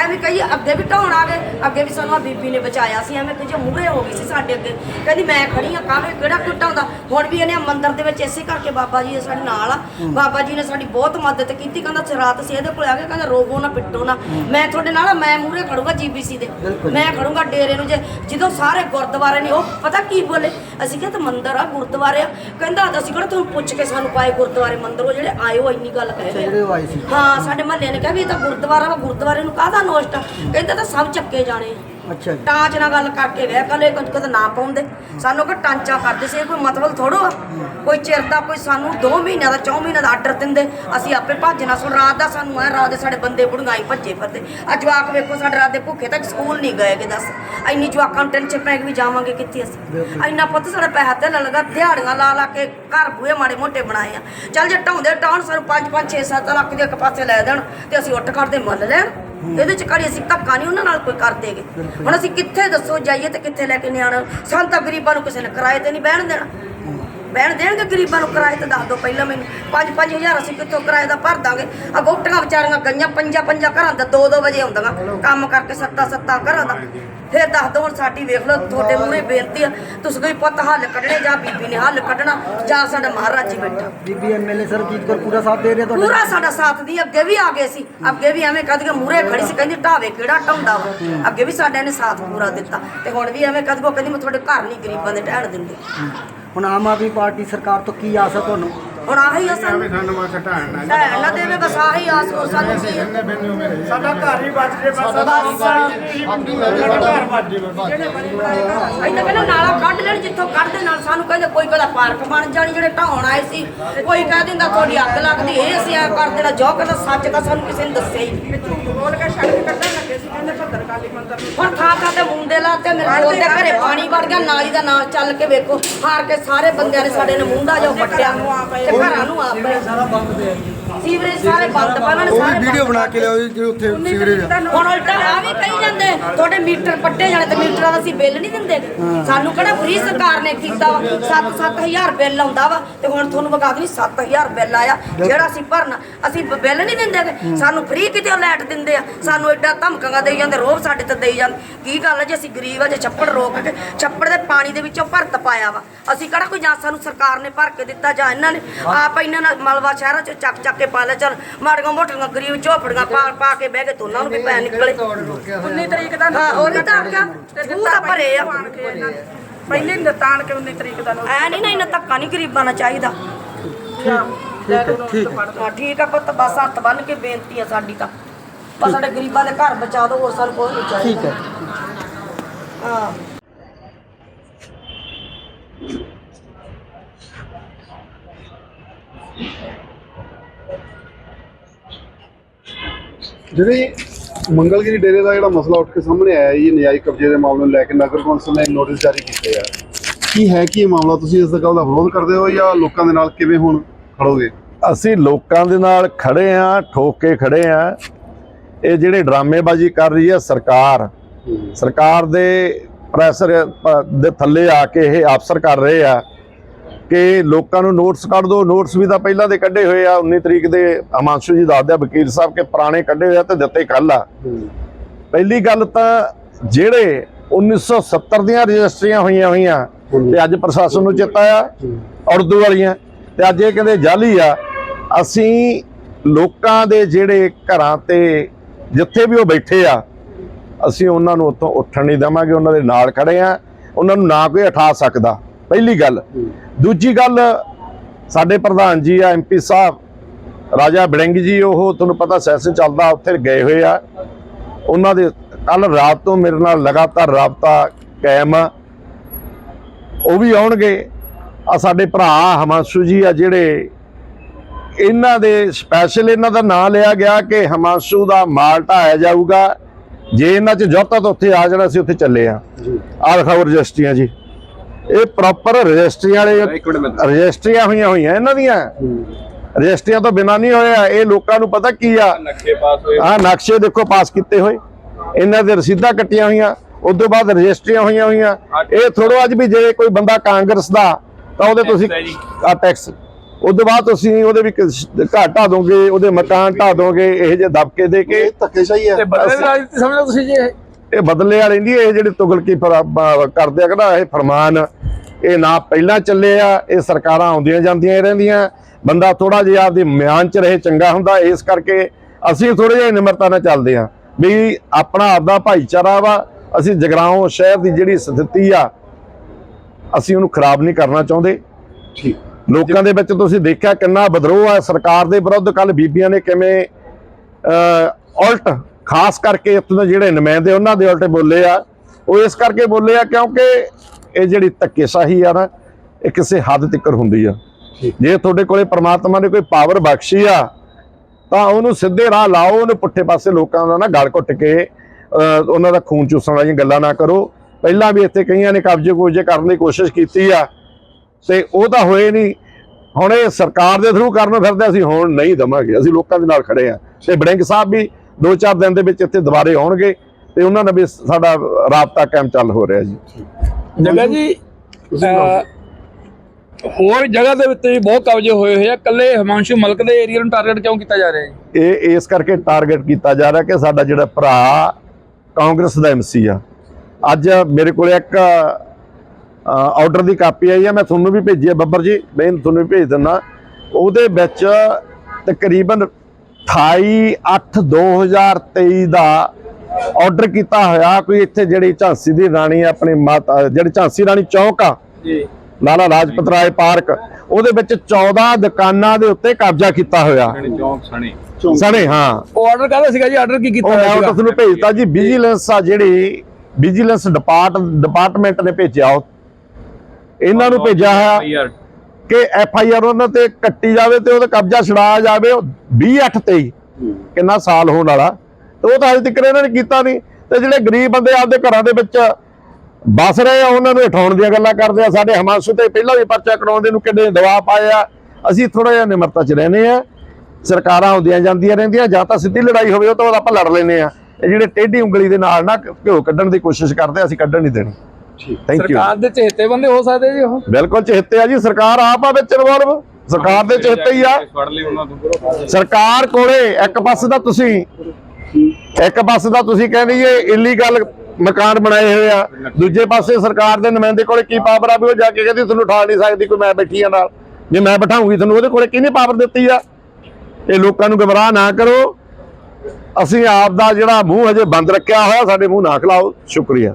ਐਵੇਂ ਕਹੀਏ ਅੱਗੇ ਵੀ ਢਾਉਣ ਆ ਗਏ ਅੱਗੇ ਵੀ ਸਾਨੂੰ ਆ ਬੀਬੀ ਨੇ ਬਚਾਇਆ ਸੀ ਐਵੇਂ ਕਿ ਮੂਹਰੇ ਹੋ ਗਈ ਸੀ ਸਾਡੇ ਅੱਗੇ। ਕਹਿੰਦੀ ਮੈਂ ਖੜੀ ਆ ਕਾਹਨੂੰ ਕਿਹੜਾ ਕੋਈ ਢਾਉਂਦਾ? ਹੁਣ ਵੀ ਇਹਨੇ ਮੰਦਿਰ ਦੇ ਵਿੱਚ ਇਸੇ ਕਰਕੇ ਬਾਬਾ ਜੀ ਸਾਡੇ ਨਾਲ ਆ। ਬਾਬਾ ਜੀ ਨੇ ਸਾਡੀ ਬਹੁਤ ਮਦਦ ਕੀਤੀ ਕਹਿੰਦਾ ਰਾਤ ਸੀ ਇਹਦੇ ਕੋਲ ਆ ਕੇ ਕਹਿੰਦਾ ਰੋਵੋ ਨਾ ਪਿੱਟੋ ਨਾ। ਮੈਂ ਤੁਹਾਡੇ ਨਾਲ ਮੈਂ ਮੂਹਰੇ ਖੜੂੰਗਾ ਜੀਬੀਸੀ ਦੇ। ਮੈਂ ਖੜੂੰਗਾ ਡੇਰੇ ਨੂੰ ਜੇ ਜਦੋਂ ਸਾਰੇ ਗੁਰਦੁਆਰੇ ਨੇ ਉਹ ਪਤਾ ਕੀ ਬੋਲੇ? ਅਸੀਂ ਕਿਹਾ ਤਾਂ ਮੰਦਿਰ ਆ ਗੁਰਦੁਆਰੇ ਆ। ਕਹਿੰਦਾ ਅਸੀਂ ਕਿਹੜਾ ਤੁਹਾਨੂੰ ਪੁੱਛ ਕੇ ਸਾਨੂੰ ਪਾਏ ਗੁਰਦੁਆਰੇ ਮੰਦਿਰ ਉਹ ਜਿਹੜੇ ਆਏ ਹੋ ਇੰਨੀ ਗੱਲ ਕਹਿ ਰਹੇ
ਜਿਹੜੇ ਆਏ ਸੀ?
ਹਾਂ, ਸਾਡੇ ਮਹੱਲੇ ਨੇ ਕਿਹਾ ਵੀ ਇਹ ਤਾਂ ਗੁਰਦੁਆਰਾ ਵਾ, ਗੁਰਦੁਆਰੇ ਨੂੰ ਕਾਹਦਾ ਨੋਸਟ ਆ? ਕਹਿੰਦਾ ਤਾਂ ਸਭ ਚੱਕੇ ਜਾਣੇ ਆ
ਅੱਛਾ ਜੀ।
ਟਾਂਚ ਨਾਲ ਗੱਲ ਕਰਕੇ ਵਿਆਹ ਕੱਲੇ ਕੁਝ ਕਦੇ ਨਾ ਪਾਉਂਦੇ। ਸਾਨੂੰ ਕਿ ਟਾਂਚਾ ਕਰਦੇ ਸੀ ਇਹ ਕੋਈ ਮਤਲਬ ਥੋੜੋ ਕੋਈ ਚਿਰ ਦਾ ਕੋਈ ਸਾਨੂੰ 2 ਮਹੀਨਿਆਂ ਦਾ 4 ਮਹੀਨਿਆਂ ਦਾ ਆਰਡਰ ਦਿੰਦੇ। ਅਸੀਂ ਆਪੇ ਭੱਜਣਾ ਸੋ ਰਾਤ ਦਾ ਸਾਨੂੰ ਐ ਰਾਤ ਦੇ ਸਾਡੇ ਬੰਦੇ ਬੁੜੀਆਂ ਹੀ ਭੱਜੇ ਫਿਰਦੇ। ਆ ਜਵਾਕ ਵੇਖੋ ਸਾਡੇ ਰਾਤ ਦੇ ਭੁੱਖੇ ਤੱਕ ਸਕੂਲ ਨਹੀਂ ਗਏ ਕਿ ਦੱਸ। ਇੰਨੀ ਜਵਾਕਾਂ ਨੂੰ ਟੈਨਸ਼ਨ ਪੈ ਗਈ ਵੀ ਜਾਵਾਂਗੇ ਕਿੱਥੇ ਅਸੀਂ? ਇੰਨਾ ਪੁੱਤ ਸਾਡਾ ਪੈਸਾ ਤੇ ਲੱਗਾ ਦਿਹਾੜੀਆਂ ਲਾ ਲਾ ਕੇ ਘਰ ਬੂਏ ਮਾੜੇ ਮੋਟੇ ਬਣਾਏ ਆ। ਚੱਲ ਜੇ ਢਾਉਂਦੇ ਟਾਉਣ ਸਾਨੂੰ 5 5 6 7 ਲੱਖ ਦੇ ਇੱਕ ਪਾਸੇ ਲੈ ਦੇਣ ਤੇ ਅਸੀਂ ਉੱਠ ਕਰਦੇ ਮੁੱਲ ਲੈਣ। ਇਹਦੇ ਚ ਕੜੀ ਅਸੀਂ ਧੱਕਾ ਨਹੀਂ ਉਹਨਾਂ ਨਾਲ ਕੋਈ ਕਰ ਦੇਗੇ ਹੁਣ ਅਸੀਂ ਕਿੱਥੇ ਦੱਸੋ ਜਾਈਏ ਤੇ ਕਿੱਥੇ ਲੈ ਕੇ ਨਿਆਣਾ। ਸਾਨੂੰ ਤਾਂ ਗਰੀਬਾਂ ਨੂੰ ਕਿਸੇ ਨੇ ਕਿਰਾਏ ਤੇ ਨਹੀਂ ਬਹਿਣ ਦੇਣਾ। ਬਹਿਣ ਦੇਣਗੇ ਗਰੀਬਾਂ ਨੂੰ ਕਿਰਾਏ ਤੇ ਦੱਸ ਦਿਓ ਪਹਿਲਾਂ ਮੈਨੂੰ। 5-5000 ਅਸੀਂ ਕਿੱਥੋਂ ਕਿਰਾਏ ਦਾ ਭਰ ਦਾਂਗੇ? ਆ ਗੋਟੀਆਂ ਵਿਚਾਰੀਆਂ ਗਈਆਂ ਪੰਜਾਂ ਪੰਜਾਂ ਘਰਾਂ ਦਾ 2-2 ਵਜੇ ਆਉਂਦੀਆਂ। ਕੰਮ ਕਰਕੇ ਸੱਤਾ ਸੱਤਾ ਘਰਾਂ ਦਾ। ਫਿਰ ਦੱਸ ਦਿਓ ਹੁਣ ਸਾਡੀ ਵੇਖ ਲਓ ਤੁਹਾਡੇ ਮੂਹਰੇ ਬੇਨਤੀ ਆ ਤੁਸੀਂ ਕੋਈ ਪੁੱਤ ਹੱਲ ਕੱਢਣੇ ਜਾਂ ਬੀਬੀ ਨੇ ਹੱਲ ਕੱਢਣਾ ਜਾਂ ਸਾਡਾ ਮਹਾਰਾਜ ਜੀ ਬੈਠਾ।
ਬੀਬੀ ਐਮਐਲਏ ਸਰਜੀਤ ਕੌਰ ਪੂਰਾ ਸਾਥ ਦੇ ਰਹੇ ਤੁਹਾਡਾ?
ਪੂਰਾ ਸਾਡਾ ਸਾਥ ਦੀ ਅੱਗੇ ਵੀ ਆ ਗਏ ਸੀ। ਅੱਗੇ ਵੀ ਐਵੇਂ ਕਦ ਕੇ ਮੂਰੇ ਖੜੀ ਸੀ ਕਹਿੰਦੀ ਢਾਵੇ ਕਿਹੜਾ ਢਾਉਂਦਾ ਵਾ? ਅੱਗੇ ਵੀ ਸਾਡੇ ਨੇ ਸਾਥ ਪੂਰਾ ਦਿੱਤਾ। ਤੇ ਹੁਣ ਵੀ ਐਵੇਂ ਕਦ ਕੋ ਕਹਿੰਦੀ ਮੈਂ ਤੁਹਾਡੇ ਘਰ ਨਹੀਂ ਗਰੀਬਾਂ ਦੇ ਢਹਿਣ ਦਿੰਦੀ।
ਹੁਣ ਆਮ ਆਦਮੀ ਪਾਰਟੀ ਸਰਕਾਰ ਤੋਂ ਕੀ ਆਸ ਹੈ ਤੁਹਾਨੂੰ?
ਹੁਣ ਆਹੀ ਆ ਸਾਨੂੰ।
ਸਾਨੂੰ ਬਸ ਢਾਣ ਨਾ
ਢਹਿਣ ਨਾ ਦੇਵੇ ਬਸ ਆਹੀ ਆਸ ਹੋਰ ਸਾਨੂੰ ਕੀ।
ਸਾਡਾ ਘਰ ਹੀ ਬਚ ਜੇ ਬਸ
ਇੰਨਾ ਕਹਿੰਦਾ ਨਾਲਾ ਕੱਢ ਲੈਣ ਜਿੱਥੋਂ ਕੱਢਦੇ ਨਾਲ ਸਾਨੂੰ ਕਹਿੰਦੇ ਕੋਈ ਕਹਿੰਦਾ ਪਾਰਕ ਬਣ ਜਾਣੀ ਜਿਹੜੇ ਢਾਉਣ ਆਏ ਸੀ ਕੋਈ ਕਹਿ ਦਿੰਦਾ ਤੁਹਾਡੀ ਅੱਗ ਲੱਗਦੀ ਇਹ ਅਸੀਂ ਆ ਕਰ ਦੇਣਾ ਜੋ ਕਹਿੰਦਾ ਸੱਚ ਤਾਂ ਸਾਨੂੰ ਕਿਸੇ ਨੇ ਦੱਸਿਆ ਹੀ ਨਹੀਂ।
ਬੋਲ ਕੇ ਛੱਡ ਕੇ ਕੱਢਣ ਲੱਗੇ ਸੀ ਕਹਿੰਦੇ ਭੱਦਰ
ਹੁਣ ਥਾਂ ਥਾਂ ਤੇ ਮੁੰਡੇ ਲਾਤੇ ਮੇਰੇ ਕੋਲ ਦੇ ਘਰੇ ਪਾਣੀ ਵੜ ਗਿਆ ਨਾਲੀ ਦਾ ਨਾਲ ਚੱਲ ਕੇ ਵੇਖੋ ਹਾਰ ਕੇ ਸਾਰੇ ਬੰਦਿਆਂ ਨੇ ਸਾਡੇ ਨੇ ਮੁੰਡਾ ਜੋ ਪੱਟਿਆ ਤੇ ਘਰਾਂ ਨੂੰ ਆ ਪਏ
ਸਾਰਾ ਬੰਦ ਪਿਆ ਜੀ।
ਸੀਵਰੇਜ ਸਾਰੇ ਬੰਦ ਪਾਣਾ ਨੇ ਸਾਰੇ ਵੀਡੀਓ ਬਣਾ ਕੇ ਲਿਆਓ
ਜਿਹੜੇ ਉੱਥੇ ਸੀਵਰੇਜ
ਹੁਣ ਉਲਟਾ ਆ ਵੀ ਕਹੀ ਜਾਂਦੇ ਤੁਹਾਡੇ ਮੀਟਰ ਪੱਟੇ ਜਾਣੇ ਤੇ ਮੀਟਰਾਂ ਦਾ ਅਸੀਂ ਬਿੱਲ ਨਹੀਂ ਦਿੰਦੇ। ਸਾਨੂੰ ਕਿਹੜਾ ਫ੍ਰੀ ਸਰਕਾਰ ਨੇ ਕੀਤਾ ਵਾ? 7-7000 ਬਿੱਲ ਆਉਂਦਾ ਵਾ ਤੇ ਹੁਣ ਤੁਹਾਨੂੰ ਬਗਾ ਦਨੀ 7000 ਬਿੱਲ ਆਇਆ ਜਿਹੜਾ ਅਸੀਂ ਭਰਨਾ ਅਸੀਂ ਬਿੱਲ ਨਹੀਂ ਦਿੰਦੇ ਗੇ। ਸਾਨੂੰ ਫ੍ਰੀ ਕਿਤੇ ਲਾਈਟ ਦਿੰਦੇ ਆ। ਸਾਨੂੰ ਐਡਾ ਧਮਕਾਂ ਦੇਈ ਜਾਂਦੇ ਰੋਬ ਸਾਡੇ ਤੇ ਦੇਈ ਜਾਂਦੇ। ਕੀ ਗੱਲ ਹੈ ਜੇ ਅਸੀਂ ਗਰੀਬ ਆ ਜੇ ਛੱਪੜ ਰੋਕ ਕੇ ਛੱਪੜ ਦੇ ਪਾਣੀ ਦੇ ਵਿੱਚੋਂ ਭਰਤ ਪਾਇਆ ਵਾ। ਅਸੀਂ ਕਿਹੜਾ ਕੋਈ ਜਾਂ ਸਾਨੂੰ ਸਰਕਾਰ ਨੇ ਭਰ ਕੇ ਦਿੱਤਾ ਜਾਂ ਇਹਨਾਂ ਨੇ? ਆਪ ਇਹਨਾਂ ਨਾਲ ਮਲਵਾ ਸ਼ਹਿਰਾਂ ਚੋਂ ਚੱਕ ਚੱਕ ਕੇ ਪਾ ਲਿਆ ਚਲ ਮਾੜੀਆਂ ਮੋਟੀਆਂ ਗਰੀਬ ਝੋਪੜੀਆਂ ਪਾ ਪਾ ਕੇ ਬਹਿ ਕੇ ਤੇ ਉਹਨਾਂ ਨੂੰ ਵੀ ਪੈ ਨਿਕਲੇ।
19 ਤਰੀਕ ਦਾ
ਹਾਂ ਉਹਨੇ ਤਾਂ ਆਖਿਆ ਤੂੰ ਤਾਂ ਭਰੇ ਆ।
ਪਹਿਲੇ ਦਿਨ ਤਾਣ ਕੇ 19 ਤਰੀਕ ਦਾ
ਐ ਨਹੀਂ ਨਾ ਇਹਨਾਂ ਧੱਕਾ ਨਹੀਂ ਗਰੀਬਾਂ ਨਾਲ ਚਾਹੀਦਾ।
ਠੀਕ ਹੈ ਠੀਕ ਹੈ।
ਹਾਂ ਠੀਕ ਆ ਪੁੱਤ ਬਸ ਹੱਥ ਬੰਨ ਕੇ ਬੇਨਤੀ ਆ ਸਾਡੀ ਤਾਂ। ਬਸ ਸਾਡੇ ਗਰੀਬਾਂ ਦੇ ਘਰ ਬਚਾ ਦਿਓ ਹੋਰ ਸਾਨੂੰ ਕੋਈ ਨਹੀਂ ਚਾਹੀਦਾ।
ਠੀਕ ਹੈ।
ਹਾਂ।
ਜਿਹੜੀ ਮੰਗਲਗਿਰੀ ਡੇਰੇ ਦਾ ਜਿਹੜਾ ਮਸਲਾ ਉੱਠ ਕੇ ਸਾਹਮਣੇ ਆਇਆ ਜੀ ਨਿਆਈ ਕਬਜ਼ੇ ਦੇ ਮਾਮਲੇ ਨੂੰ ਲੈ ਕੇ ਨਗਰ ਕੌਂਸਲ ਨੇ ਨੋਟਿਸ ਜਾਰੀ ਕੀਤੇ ਆ। ਕੀ ਹੈ ਕੀ ਇਹ ਮਾਮਲਾ? ਤੁਸੀਂ ਇਸ ਗੱਲ ਦਾ ਵਿਰੋਧ ਕਰਦੇ ਹੋ ਜਾਂ ਲੋਕਾਂ ਦੇ ਨਾਲ ਕਿਵੇਂ ਹੁਣ ਖੜੋਗੇ?
ਅਸੀਂ ਲੋਕਾਂ ਦੇ ਨਾਲ ਖੜੇ ਆ ਠੋਕ ਕੇ ਖੜੇ ਆ ਇਹ ਜਿਹੜੇ ਡਰਾਮੇਬਾਜ਼ੀ ਕਰ ਰਹੀ ਹੈ ਸਰਕਾਰ ਸਰਕਾਰ ਦੇ ਪ੍ਰੈਸ਼ਰ ਦੇ ਥੱਲੇ ਆ ਕੇ ਇਹ ਅਫਸਰ ਕਰ ਰਹੇ ਆ ਕਿ ਲੋਕਾਂ ਨੂੰ ਨੋਟਿਸ ਕੱਢ ਦਿਓ। ਨੋਟਿਸ ਵੀ ਤਾਂ ਪਹਿਲਾਂ ਦੇ ਕੱਢੇ ਹੋਏ ਆ। 19 ਤਰੀਕ ਦੇ ਅਮਾਂਸ਼ੂ ਜੀ ਦੱਸਦੇ ਆ ਵਕੀਲ ਸਾਹਿਬ ਕਿ ਪੁਰਾਣੇ ਕੱਢੇ ਹੋਏ ਆ ਤੇ ਦਿੱਤੇ ਕੱਲ ਆ। ਪਹਿਲੀ ਗੱਲ ਤਾਂ ਜਿਹੜੇ 1970 ਦੀਆਂ ਰਜਿਸਟਰੀਆਂ ਹੋਈਆਂ ਹੋਈਆਂ ਤੇ ਅੱਜ ਪ੍ਰਸ਼ਾਸਨ ਨੂੰ ਚੇਤਾ ਆ ਉਰਦੂ ਵਾਲੀਆਂ। ਤੇ ਅੱਜ ਇਹ ਕਹਿੰਦੇ ਜਾਲੀ ਆ ਅਸੀਂ ਲੋਕਾਂ ਦੇ ਜਿਹੜੇ ਘਰਾਂ ਤੇ ਜਿੱਥੇ ਵੀ ਉਹ ਬੈਠੇ ਆ, ਅਸੀਂ ਉਹਨਾਂ ਨੂੰ ਉੱਥੋਂ ਉੱਠਣ ਨਹੀਂ ਦੇਵਾਂਗੇ, ਉਹਨਾਂ ਦੇ ਨਾਲ ਖੜੇ ਆ। ਉਹਨਾਂ ਨੂੰ ਨਾ ਕੋਈ ਉਠਾ ਸਕਦਾ, ਪਹਿਲੀ ਗੱਲ। ਦੂਜੀ ਗੱਲ, ਸਾਡੇ ਪ੍ਰਧਾਨ ਜੀ ਆ ਐਮਪੀ ਸਾਹਿਬ, ਰਾਜਾ ਬੜਿੰਗ ਜੀ, ਉਹ ਤੁਹਾਨੂੰ ਪਤਾ ਸੈਸ਼ਨ ਚੱਲਦਾ, ਉੱਥੇ ਗਏ ਹੋਏ ਆ। ਉਹਨਾਂ ਦੇ ਕੱਲ ਰਾਤ ਤੋਂ ਮੇਰੇ ਨਾਲ ਲਗਾਤਾਰ ਰਾਬਤਾ ਕਾਇਮ ਆ। ਉਹ ਵੀ ਆਉਣਗੇ। ਆ ਸਾਡੇ ਭਰਾ ਹਮਾਂਸ਼ੂ ਜੀ ਆ, ਜਿਹੜੇ ਇਹਨਾਂ ਦੇ ਸਪੈਸ਼ਲ ਇਹਨਾਂ ਦਾ ਨਾਮ ਲਿਆ ਗਿਆ ਕਿ ਹਮਾਂਸ਼ੂ ਦਾ ਮਾਲ ਢਾਇਆ ਜਾਊਗਾ। ਜੇ ਇਹਨਾਂ ਚ ਜੋਤਾ ਤਾਂ ਉੱਥੇ ਆ ਜਾਣਾ ਸੀ ਉੱਥੇ ਚੱਲੇ ਆ। ਆ ਦਿਖਾਓ ਰਜਿਸਟਰੀਆਂ ਜੀ। ਇਹ ਪ੍ਰੋਪਰ ਰਜਿਸਟਰੀਆਂ ਵਾਲੇ ਰਜਿਸਟਰੀਆਂ ਹੋਈਆਂ ਹੋਈਆਂ ਇਹਨਾਂ ਦੀਆਂ। ਰਜਿਸਟਰੀਆਂ ਤੋਂ ਬਿਨਾਂ ਨਹੀਂ ਹੋਇਆ ਇਹ ਲੋਕਾਂ ਨੂੰ ਪਤਾ ਕੀ ਆ?
ਨਕਸ਼ੇ ਪਾਸ ਹੋਏ।
ਆ ਨਕਸ਼ੇ ਦੇਖੋ ਪਾਸ ਕੀਤੇ ਹੋਏ। ਇਹਨਾਂ ਦੇ ਰਸੀਦਾਂ ਕੱਟੀਆਂ ਹੋਈਆਂ ਉਸ ਤੋਂ ਬਾਅਦ ਰਜਿਸਟਰੀਆਂ ਹੋਈਆਂ ਹੋਈਆਂ। ਇਹ ਥੋੜੋ ਅੱਜ ਵੀ ਜੇ ਕੋਈ ਬੰਦਾ ਕਾਂਗਰਸ ਦਾ ਤਾਂ ਉਹਦੇ ਤੁਸੀਂ। ਆ ਟੈਕਸ ਉਸ ਤੋਂ ਬਾਅਦ ਤੁਸੀਂ ਉਹਦੇ ਵੀ ਘਾਟਾ ਢਾਹ ਦੋਗੇ ਉਹਦੇ ਮਕਾਨ ਢਾਹ ਦੋਗੇ ਇਹ ਜੇ ਦਬਕੇ ਦੇ ਕੇ।
ਇਹ ਧੱਕੇਸ਼ਾਹੀ ਹੈ।
ਤੇ ਬਦਲੇ ਦੀ ਰਾਜਨੀਤੀ ਸਮਝਦੇ ਹੋ ਤੁਸੀਂ ਜੀ ਇਹ।
ਇਹ ਬਦਲੇ ਵਾਲੇ ਨਹੀਂ ਇਹ ਜਿਹੜੇ ਤੁਗਲਕੀ ਕਰਦੇ ਆ ਕਹਿੰਦਾ ਇਹ ਫਰਮਾਨ ਇਹ ਨਾ ਪਹਿਲਾਂ ਚੱਲੇ ਆ ਇਹ ਸਰਕਾਰਾਂ ਆਉਂਦੀਆਂ ਜਾਂਦੀਆਂ ਹੀ ਰਹਿੰਦੀਆਂ। ਬੰਦਾ ਥੋੜਾ ਜਿਹਾ ਆਪਦੀ ਮਿਆਨ ਚ ਰਹੇ ਚੰਗਾ ਹੁੰਦਾ ਇਸ ਕਰਕੇ ਅਸੀਂ ਥੋੜੇ ਜਿਹਾ ਨਿਮਰਤਾ ਨਾਲ ਚੱਲਦੇ ਆ ਵੀ ਆਪਣਾ ਆਪਦਾ ਭਾਈਚਾਰਾ ਵਾ ਅਸੀਂ ਜਗਰਾਉਂ ਸ਼ਹਿਰ ਦੀ ਜਿਹੜੀ ਸਥਿਤੀ ਆ ਅਸੀਂ ਉਹਨੂੰ ਖਰਾਬ ਨਹੀਂ ਕਰਨਾ ਚਾਹੁੰਦੇ।
ਠੀਕ।
ਲੋਕਾਂ ਦੇ ਵਿੱਚ ਤੁਸੀਂ ਦੇਖਿਆ ਕਿੰਨਾ ਵਿਦਰੋਹ ਆ ਸਰਕਾਰ ਦੇ ਵਿਰੁੱਧ ਕੱਲ ਬੀਬੀਆਂ ਨੇ ਕਿਵੇਂ ਉਲਟ ਖਾਸ ਕਰਕੇ ਇੱਥੋਂ ਦੇ ਜਿਹੜੇ ਨੁਮਾਇੰਦੇ ਉਹਨਾਂ ਦੇ ਉਲਟੇ ਬੋਲੇ ਆ। ਉਹ ਇਸ ਕਰਕੇ ਬੋਲੇ ਆ ਕਿਉਂਕਿ ਇਹ ਜਿਹੜੀ ਧੱਕੇਸ਼ਾਹੀ ਆ ਨਾ ਇਹ ਕਿਸੇ ਹੱਦ ਤੱਕ ਹੁੰਦੀ ਆ। ਜੇ ਤੁਹਾਡੇ ਕੋਲੇ ਪ੍ਰਮਾਤਮਾ ਨੇ ਕੋਈ ਪਾਵਰ ਬਖਸ਼ੀ ਆ ਤਾਂ ਉਹਨੂੰ ਸਿੱਧੇ ਰਾਹ ਲਾਓ ਉਹਨੂੰ ਪੁੱਠੇ ਪਾਸੇ ਲੋਕਾਂ ਦਾ ਨਾ ਗਲ ਘੁੱਟ ਕੇ ਉਹਨਾਂ ਦਾ ਖੂਨ ਚੂਸਣ ਵਾਲੀਆਂ ਗੱਲਾਂ ਨਾ ਕਰੋ। ਪਹਿਲਾਂ ਵੀ ਇੱਥੇ ਕਈਆਂ ਨੇ ਕਬਜ਼ੇ ਕੁਬਜ਼ੇ ਕਰਨ ਦੀ ਕੋਸ਼ਿਸ਼ ਕੀਤੀ ਆ। ਤੇ ਉਹ ਤਾਂ ਹੋਏ ਨਹੀਂ। ਹੁਣ ਇਹ ਸਰਕਾਰ ਦੇ ਥਰੂ ਕਰਨ ਫਿਰਦੇ ਅਸੀਂ ਹੁਣ ਨਹੀਂ ਦਵਾਂਗੇ। ਅਸੀਂ ਲੋਕਾਂ ਦੇ ਨਾਲ ਖੜੇ ਆ। ਤੇ ਬੜਿੰਗ ਸਾਹਿਬ ਵੀ 2-4 ਦਿਨ ਦੇ ਵਿੱਚ ਇੱਥੇ ਦੁਬਾਰੇ ਆਉਣਗੇ ਤੇ ਉਹਨਾਂ ਨਾਲ ਵੀ ਸਾਡਾ ਰਾਬਤਾ ਕਾਇਮ ਚੱਲ ਹੋ ਰਿਹਾ ਜੀ।
ਜਗਾ ਜੀ ਹੋਰ ਜਗ੍ਹਾ ਦੇ ਉੱਤੇ ਵੀ ਬਹੁਤ ਕਬਜ਼ੇ ਹੋਏ ਹੋਏ ਆ। ਕੱਲੇ ਹਿਮਾਂਸ਼ੂ ਮਲਕ ਦੇ ਏਰੀਆ ਨੂੰ ਟਾਰਗੇਟ ਕਿਉਂ ਕੀਤਾ ਜਾ ਰਿਹਾ ਹੈ
ਇਹ ਇਸ ਕਰਕੇ ਟਾਰਗੇਟ ਕੀਤਾ ਜਾ ਰਿਹਾ ਕਿ ਸਾਡਾ ਜਿਹੜਾ ਭਰਾ ਕਾਂਗਰਸ ਦਾ ਐਮਸੀ ਆ। ਅੱਜ ਮੇਰੇ ਕੋਲ ਇੱਕ ਆਰਡਰ ਦੀ ਕਾਪੀ ਆਈ ਆ ਮੈਂ ਤੁਹਾਨੂੰ ਵੀ ਭੇਜੀ ਆ ਬੱਬਰ ਜੀ ਮੈਂ ਤੁਹਾਨੂੰ ਵੀ ਭੇਜ ਦਿੰਦਾ। ਉਹਦੇ ਵਿੱਚ ਤਕਰੀਬਨ 28/8/2023 ਦਾ ਆਰਡਰ ਕੀਤਾ ਹੋਇਆ ਕੋਈ ਇੱਥੇ ਜਿਹੜੀ ਝਾਂਸੀ ਦੀ ਰਾਣੀ ਆ, ਆਪਣੀ ਮਾਤਾ ਜਿਹੜੀ ਝਾਂਸੀ ਰਾਣੀ ਚੌਕ ਆ
ਜੀ।
ਲਾਲਾ ਲਾਜਪਤ ਰਾਏ ਪਾਰਕ ਉਹਦੇ ਵਿੱਚ 14 ਦੁਕਾਨਾਂ ਦੇ ਉੱਤੇ ਕਬਜ਼ਾ ਕੀਤਾ ਹੋਇਆ।
ਚੌਂਕ ਸਣੇ।
ਸਣੇ ਹਾਂ।
ਉਹ ਆਰਡਰ ਕਾਹਦਾ ਸੀਗਾ ਜੀ ਆਰਡਰ ਕੀ ਕੀਤਾ ਹੋਇਆ
ਉਹ? ਤੁਹਾਨੂੰ ਭੇਜਤਾ ਜੀ ਵਿਜੀਲੈਂਸ ਆ ਜਿਹੜੀ ਵਿਜੀਲੈਂਸ ਡਿਪਾਰਟ ਡਿਪਾਰਟਮੈਂਟ ਨੇ ਭੇਜਿਆ ਉਹ ਇਹਨਾਂ ਨੂੰ ਭੇਜਿਆ ਹੈ ਕਿ ਐਫ ਆਈ ਆਰ ਉਹਨਾਂ ਤੇ ਕੱਟੀ ਜਾਵੇ ਤੇ ਉਹਦਾ ਕਬਜ਼ਾ ਛੁਡਾਇਆ ਜਾਵੇ ਉਹ 28 ਕਿੰਨਾ ਸਾਲ ਹੋਣ ਵਾਲਾ। ਤੇ ਉਹ ਤਾਂ ਅਜੇ ਤੱਕ ਇਹਨਾਂ ਨੇ ਕੀਤਾ ਨਹੀਂ। ਤੇ ਜਿਹੜੇ ਗਰੀਬ ਬੰਦੇ ਆਪਦੇ ਘਰਾਂ ਦੇ ਵਿੱਚ ਬਸ ਰਹੇ ਆ ਉਹਨਾਂ ਨੂੰ ਉਠਾਉਣ ਦੀਆਂ ਗੱਲਾਂ ਕਰਦੇ ਆ। ਸਾਡੇ ਹਮਾਸੂ ਤੇ ਪਹਿਲਾਂ ਵੀ ਪਰਚਾ ਕਰਾਉਂਦੇ ਨੂੰ ਕਿੰਨੇ ਦਬਾਅ ਪਾਏ ਆ। ਅਸੀਂ ਥੋੜਾ ਜਿਹਾ ਨਿਮਰਤਾ 'ਚ ਰਹਿੰਦੇ ਆ। ਸਰਕਾਰਾਂ ਆਉਂਦੀਆਂ ਜਾਂਦੀਆਂ ਰਹਿੰਦੀਆਂ ਜਾਂ ਤਾਂ ਸਿੱਧੀ ਲੜਾਈ ਹੋਵੇ ਉਹ ਤੋਂ ਆਪਾਂ ਲੜ ਲੈਂਦੇ ਆ। ਇਹ ਜਿਹੜੇ ਟੇਢੀ ਉਂਗਲੀ ਦੇ ਨਾਲ ਨਾ ਘਿਓ ਕੱਢਣ ਦੀ ਕੋਸ਼ਿਸ਼ ਕਰਦੇ ਅਸੀਂ ਕੱਢਣ ਨਹੀਂ ਦੇਣੀ। ਥੈਂਕ ਯੂ
ਸਰਕਾਰ ਦੇ ਚਹੇਤੇ ਬੰਦੇ ਹੋ ਸਕਦੇ ਜੀ ਉਹ।
ਬਿਲਕੁਲ ਚਿਹਤੇ ਆ ਜੀ ਸਰਕਾਰ ਆਪ ਆ ਵਿੱਚ ਇਨਵੋਲਵ ਸਰਕਾਰ ਦੇ ਚਿਹਤੇ ਹੀ ਆ। ਸਰਕਾਰ ਕੋਲੇ ਇੱਕ ਪਾਸੇ ਦਾ ਤੁਸੀਂ ਇੱਕ ਪਾਸੇ ਦਾ ਤੁਸੀਂ ਕਹਿੰਦੇ ਜੀ ਇਲੀਗਲ ਮਕਾਨ ਬਣਾਏ ਹੋਏ ਆ। ਦੂਜੇ ਪਾਸੇ ਸਰਕਾਰ ਦੇ ਨੁਮਾਇੰਦੇ ਕੋਲੇ ਕੀ ਪਾਵਰ ਆ ਵੀ ਉਹ ਜਾ ਕੇ ਕਹਿੰਦੀ ਤੁਹਾਨੂੰ ਉਠਾ ਨਹੀਂ ਸਕਦੀ ਕੋਈ ਮੈਂ ਬੈਠੀ ਆ ਨਾਲ। ਜੇ ਮੈਂ ਬਿਠਾਉਂਗੀ ਤੁਹਾਨੂੰ ਉਹਦੇ ਕੋਲੇ ਕਿਹਨੇ ਪਾਵਰ ਦਿੱਤੀ ਆ? ਇਹ ਲੋਕਾਂ ਨੂੰ ਗਮਰਾਹ ਨਾ ਕਰੋ। ਅਸੀਂ ਆਪ ਦਾ ਜਿਹੜਾ ਮੂੰਹ ਹਜੇ ਬੰਦ ਰੱਖਿਆ ਹੋਇਆ ਸਾਡੇ ਮੂੰਹ ਨਾ ਖਲਾਓ। ਸ਼ੁਕਰੀਆ।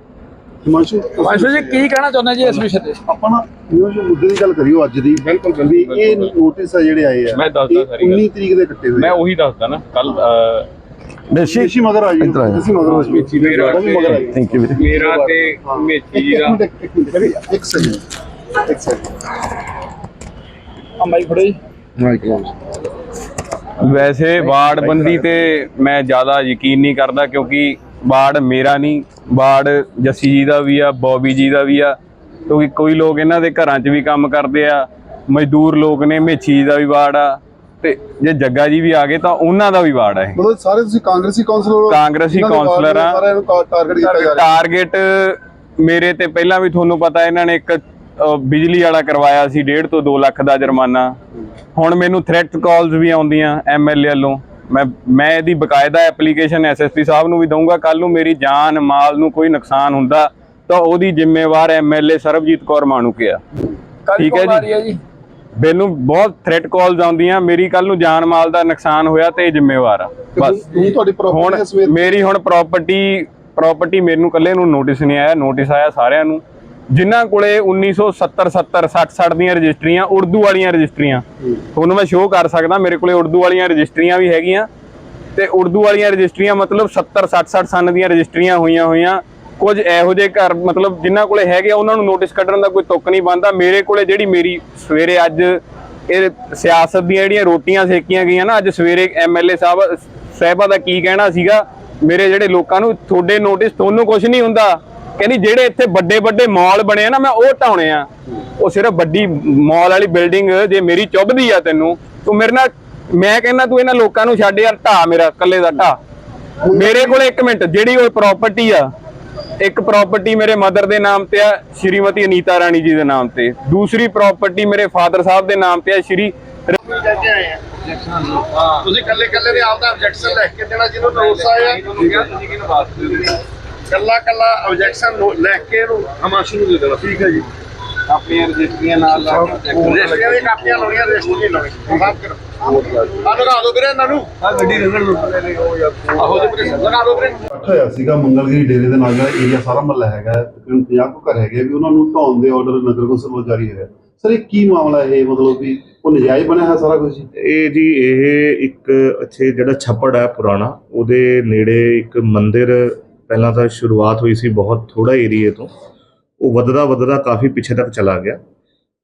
ਹਿਮਾਂਸ਼ੂ
ਜੀ ਕੀ ਕਹਿਣਾ ਚਾਹੁੰਦੇ ਜੀ ਇਸ ਵਿਸ਼ੇ ਤੇ?
ਆਪਾਂ ਨਾ ਇਹੋ ਜਿਹੇ ਮੁੱਦੇ ਦੀ ਗੱਲ ਕਰਿਓ ਅੱਜ ਦੀ ਬਿਲਕੁਲ ਵੀ ਇਹ ਨੋਟਿਸ ਆ ਜਿਹੜੇ ਆਏ ਆ।
ਮੈਂ ਦੱਸਦਾ ਸਾਰੀ ਗੱਲ।
19 ਤਰੀਕ ਦੇ ਕੱਟੇ ਹੋਏ
ਮੈਂ ਉਹੀ ਦੱਸਦਾ ਨਾ ਕੱਲ
ਦੇਸ਼ੀ ਮਗਰ ਆ ਜੀ। ਦੇਸ਼ੀ ਮਗਰ ਆ ਜੀ
ਮੇਰਾ
ਉਹ ਵੀ ਮਗਰ ਆ ਜੀ
ਥੈਂਕ ਯੂ ਵੀਰੇ।
ਮੇਰਾ ਤੇ ਜੀ ਦਾ।
ਇੱਕ ਸੈਕਿੰਡ ਇੱਕ ਸੈਕਿੰਡ
ਆ ਮਾਈਕ ਫੜੋ। ਜੀ
ਵੈਸੇ ਵਾਰਡ ਬੰਦੀ ਤੇ ਮੈਂ ਜ਼ਿਆਦਾ ਯਕੀਨ ਨਹੀਂ ਕਰਦਾ ਕਿਉਂਕਿ ਵਾਰਡ ਮੇਰਾ ਨਹੀਂ ਵਾਰਡ ਜੱਸੀ ਜੀ ਦਾ ਵੀ ਆ ਬੌਬੀ ਜੀ ਦਾ ਵੀ ਆ। ਕਿਉਂਕਿ ਕੋਈ ਲੋਕ ਇਹਨਾਂ ਦੇ ਘਰਾਂ 'ਚ ਵੀ ਕੰਮ ਕਰਦੇ ਆ ਮਜ਼ਦੂਰ ਲੋਕ ਨੇ ਜੀ ਦਾ ਵੀ ਵਾਰਡ ਆ। ਤੇ ਜੇ ਜੱਗਾ ਜੀ ਵੀ ਆ ਗਏ ਤਾਂ ਉਹਨਾਂ ਦਾ ਵੀ ਵਾਰਡ ਆ ਇਹ।
ਮਤਲਬ ਸਾਰੇ ਤੁਸੀਂ ਕਾਂਗਰਸੀ ਕਾਉਂਸਲਰ
ਕਾਂਗਰਸੀ ਆ।
ਸਾਰਿਆਂ ਨੂੰ ਟਾਰਗੇਟ ਕੀਤਾ ਜਾ ਰਿਹਾ।
ਟਾਰਗੇਟ ਮੇਰੇ ਤੇ ਪਹਿਲਾਂ ਵੀ ਤੁਹਾਨੂੰ ਪਤਾ ਇਹਨਾਂ ਨੇ ਇੱਕ ਬਿਜਲੀ ਵਾਲਾ ਕਰਵਾਇਆ ਸੀ 1.5 ਤੋਂ 2 ਲੱਖ ਦਾ ਜੁਰਮਾਨਾ। ਹੁਣ ਮੈਨੂੰ ਥ੍ਰੈਟ ਕਾਲਸ ਵੀ ਆਉਂਦੀਆਂ ਐਮਐਲਏ ਵੱਲੋਂ। ਮੈਂ ਮੈਂ ਇਹਦੀ ਬਕਾਇਦਾ ਐਪਲੀਕੇਸ਼ਨ ਐਸਐਸਪੀ ਸਾਹਿਬ ਨੂੰ ਵੀ ਦਊਂਗਾ। ਕੱਲ ਨੂੰ ਮੇਰੀ ਜਾਨ ਮਾਲ ਨੂੰ ਕੋਈ ਨੁਕਸਾਨ ਹੁੰਦਾ ਤਾਂ ਉਹਦੀ ਜ਼ਿੰਮੇਵਾਰ ਐਮਐਲਏ ਸਰਬਜੀਤ ਕੌਰ ਮਾਣੂਕੇ ਆ। ਠੀਕ ਹੈ ਜੀ। ਮੈਨੂੰ ਬਹੁਤ ਥ੍ਰੈਟ ਕਾਲਸ ਆਉਂਦੀਆਂ ਮੇਰੀ ਕੱਲ ਨੂੰ ਜਾਨ ਮਾਲ ਦਾ ਨੁਕਸਾਨ ਹੋਇਆ ਤੇ ਇਹ ਜ਼ਿੰਮੇਵਾਰ ਆ। ਬਸ।
ਹੁਣ
ਮੇਰੀ ਹੁਣ ਪ੍ਰਾਪਰਟੀ ਪ੍ਰਾਪਰਟੀ ਮੈਨੂੰ ਕੱਲੇ ਨੂੰ ਨੋਟਿਸ ਨਹੀਂ ਆਇਆ ਨੋਟਿਸ ਆਇਆ ਸਾਰਿਆਂ ਨੂੰ। ਜਿਨ੍ਹਾਂ ਕੋਲੇ 1970 70 60 60 ਦੀਆਂ ਰਜਿਸਟਰੀਆਂ, ਉਰਦੂ ਵਾਲੀਆਂ ਰਜਿਸਟਰੀਆਂ। ਤੁਹਾਨੂੰ ਮੈਂ ਸ਼ੋਅ ਕਰ ਸਕਦਾ, ਮੇਰੇ ਕੋਲੇ ਉਰਦੂ ਵਾਲੀਆਂ ਰਜਿਸਟਰੀਆਂ ਵੀ ਹੈਗੀਆਂ। ਤੇ ਉਰਦੂ ਵਾਲੀਆਂ ਰਜਿਸਟਰੀਆਂ ਮਤਲਬ 70 60 60 ਸਨ ਦੀਆਂ ਰਜਿਸਟਰੀਆਂ ਹੋਈਆਂ ਹੋਈਆਂ। ਕੁਝ ਇਹੋ ਜਿਹੇ ਘਰ ਮਤਲਬ ਜਿਨ੍ਹਾਂ ਕੋਲੇ ਹੈਗੇ ਉਹਨਾਂ ਨੂੰ ਨੋਟਿਸ ਕੱਢਣ ਦਾ ਕੋਈ ਤੁੱਕ ਨਹੀਂ ਬੰਦਾ ਮੇਰੇ ਕੋਲੇ ਜਿਹੜੀ ਮੇਰੀ ਸਵੇਰੇ ਅੱਜ ਇਹ ਸਿਆਸਤ ਦੀਆਂ ਜਿਹੜੀਆਂ ਰੋਟੀਆਂ ਸੇਕੀਆਂ ਗਈਆਂ ਨਾ, ਅੱਜ ਸਵੇਰੇ ਐਮਐਲਏ ਸਾਹਿਬ, ਸਾਹਿਬਾ ਦਾ ਕੀ ਕਹਿਣਾ ਸੀਗਾ, ਮੇਰੇ ਜਿਹੜੇ ਲੋਕਾਂ ਨੂੰ ਤੁਹਾਡੇ ਨੋਟਿਸ ਤੁਹਾਨੂੰ ਕੁਝ ਨਹੀਂ ਹੁੰਦਾ। ਕਹਿੰਦੀ ਜਿਹੜੇ ਇੱਥੇ ਵੱਡੇ ਵੱਡੇ ਮਾਲ ਬਣੇ ਆ ਨਾ ਮੈਂ ਉਹ ਢਾਉਣੇ ਆ। ਉਹ ਸਿਰਫ ਵੱਡੀ ਮਾਲ ਵਾਲੀ ਬਿਲਡਿੰਗ ਜੇ ਮੇਰੀ ਚੁੱਭਦੀ ਆ ਤੈਨੂੰ ਤੂੰ ਮੇਰੇ ਨਾਲ ਮੈਂ ਕਹਿੰਦਾ ਤੂੰ ਇਹਨਾਂ ਲੋਕਾਂ ਨੂੰ ਛੱਡ ਯਾਰ ਢਾ ਮੇਰਾ ਇਕੱਲੇ ਦਾ ਢਾ ਮੇਰੇ ਕੋਲੇ 1 ਮਿੰਟ ਜਿਹੜੀ ਉਹ ਪ੍ਰਾਪਰਟੀ ਆ ਇੱਕ ਪ੍ਰਾਪਰਟੀ ਮੇਰੇ ਮਦਰ ਦੇ ਨਾਮ ਤੇ ਆ ਸ਼੍ਰੀਮਤੀ ਅਨੀਤਾ ਰਾਣੀ ਜੀ ਦੇ ਨਾਮ ਤੇ। ਦੂਸਰੀ ਪ੍ਰਾਪਰਟੀ ਮੇਰੇ ਫਾਦਰ ਸਾਹਿਬ ਦੇ ਨਾਮ ਤੇ ਆ ਸ਼੍ਰੀ
ਤੁਸੀਂ ਕੱਲੇ ਕੱਲੇ ਦੇ ਆਪਦਾ ਆਬਜੈਕਸ਼ਨ ਲਿਖ ਕੇ ਦੇਣਾ ਜਿਹਨੂੰ ਨੋਟਿਸ ਆਇਆ। ਕੱਲਾ ਕੱਲਾ ਆਬਜੈਕਸ਼ਨ ਲਿਖ ਕੇ ਇਹਨੂੰ ਹਮਾਸ਼ੀ ਨੂੰ ਦੇ ਦੇਣਾ। ਠੀਕ ਹੈ ਜੀ।
ਆਪਣੀਆਂ ਰਜਿਸਟਰੀਆਂ ਨਾਲ
ਰਜਿਸਟਰੀਆਂ ਦੀ ਕਾਪੀਆਂ ਲਾਉਣੀਆਂ ਰਜਿਸਟਰੀ ਨਹੀਂ ਲਾਉਣੀ। ਸਾਫ਼ ਕਰੋ। ਆ ਲਗਾ ਦਿਓ ਵੀਰੇ ਇਹਨਾਂ ਨੂੰ। ਆ ਗੱਡੀ ਰੰਗਣ ਨੂੰ ਆਹੋ ਜੀ ਵੀਰੇ ਲਗਾ ਦਿਓ ਵੀਰੇ। ਹੋਇਆ ਸੀਗਾ ਮੰਗਲਗਿਰੀ ਡੇਰੇ ਦੇ ਨਾਲ ਜਿਹੜਾ ਏਰੀਆ ਸਾਰਾ ਮਹੱਲਾ ਹੈਗਾ ਤਕਰੀਬਨ 50 ਕੁ ਘਰ ਹੈਗੇ ਵੀ ਉਹਨਾਂ ਨੂੰ ਢਾਉਣ ਦੇ ਆਰਡਰ ਨਗਰ ਕੌਂਸਲ ਵੱਲੋਂ ਜਾਰੀ ਹੋਇਆ। ਸਰ ਇਹ ਕੀ ਮਾਮਲਾ ਹੈ ਇਹ ਮਤਲਬ ਵੀ ਉਹ ਨਜਾਇਜ਼ ਬਣਿਆ ਹੈ ਸਾਰਾ ਕੁਝ?
ਇਹ ਜੀ ਇਹ ਇੱਕ ਇੱਥੇ ਜਿਹੜਾ ਛੱਪੜ ਹੈ ਪੁਰਾਣਾ ਉਹਦੇ ਨੇੜੇ ਇੱਕ ਮੰਦਿਰ ਪਹਿਲਾਂ ਤਾਂ ਸ਼ੁਰੂਆਤ ਹੋਈ ਸੀ ਬਹੁਤ ਥੋੜਾ ਏਰੀਏ ਤੋਂ, ਉਹ ਵੱਧਦਾ ਵੱਧਦਾ ਕਾਫੀ ਪਿੱਛੇ ਤੱਕ ਚਲਾ ਗਿਆ।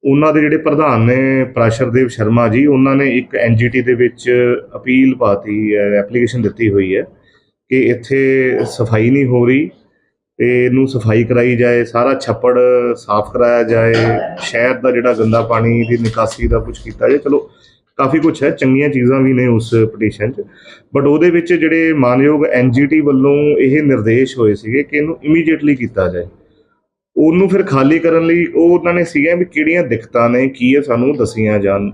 ਉਹਨਾਂ ਦੇ ਜਿਹੜੇ ਪ੍ਰਧਾਨ ਨੇ ਪ੍ਰਾਸ਼ਰਦੇਵ ਸ਼ਰਮਾ ਜੀ, ਉਹਨਾਂ ਨੇ ਇੱਕ ਐਨਜੀਟੀ ਦੇ ਵਿੱਚ ਅਪੀਲ ਪਾਤੀ ਹੈ ਐਪਲੀਕੇਸ਼ਨ ਦਿੱਤੀ ਹੋਈ ਹੈ ਕਿ ਇੱਥੇ ਸਫ਼ਾਈ ਨਹੀਂ ਹੋ ਰਹੀ, ਤੇ ਇਹਨੂੰ ਸਫ਼ਾਈ ਕਰਾਈ ਜਾਏ, ਸਾਰਾ ਛੱਪੜ ਸਾਫ਼ ਕਰਾਇਆ ਜਾਏ, ਸ਼ਹਿਰ ਦਾ ਜਿਹੜਾ ਗੰਦਾ ਪਾਣੀ ਦੀ ਨਿਕਾਸੀ ਦਾ ਕੁਝ ਕੀਤਾ ਜਾਏ। ਚਲੋ ਕਾਫੀ ਕੁਝ ਹੈ, ਚੰਗੀਆਂ ਚੀਜ਼ਾਂ ਵੀ ਨੇ ਉਸ ਪਟੀਸ਼ਨ 'ਚ। ਬਟ ਉਹਦੇ ਵਿੱਚ ਜਿਹੜੇ ਮਾਨਯੋਗ ਐਨਜੀਟੀ ਵੱਲੋਂ ਇਹ ਨਿਰਦੇਸ਼ ਹੋਏ ਸੀਗੇ ਕਿ ਇਹਨੂੰ ਇਮੀਡੀਏਟਲੀ ਕੀਤਾ ਜਾਏ। ਉਹਨੂੰ ਫਿਰ ਖਾਲੀ ਕਰਨ ਲਈ ਉਹ ਉਹਨਾਂ ਨੇ ਸੀਗਾ ਵੀ ਕਿਹੜੀਆਂ ਦਿੱਕਤਾਂ ਨੇ, ਕੀ ਹੈ ਸਾਨੂੰ ਦੱਸੀਆਂ ਜਾਣ।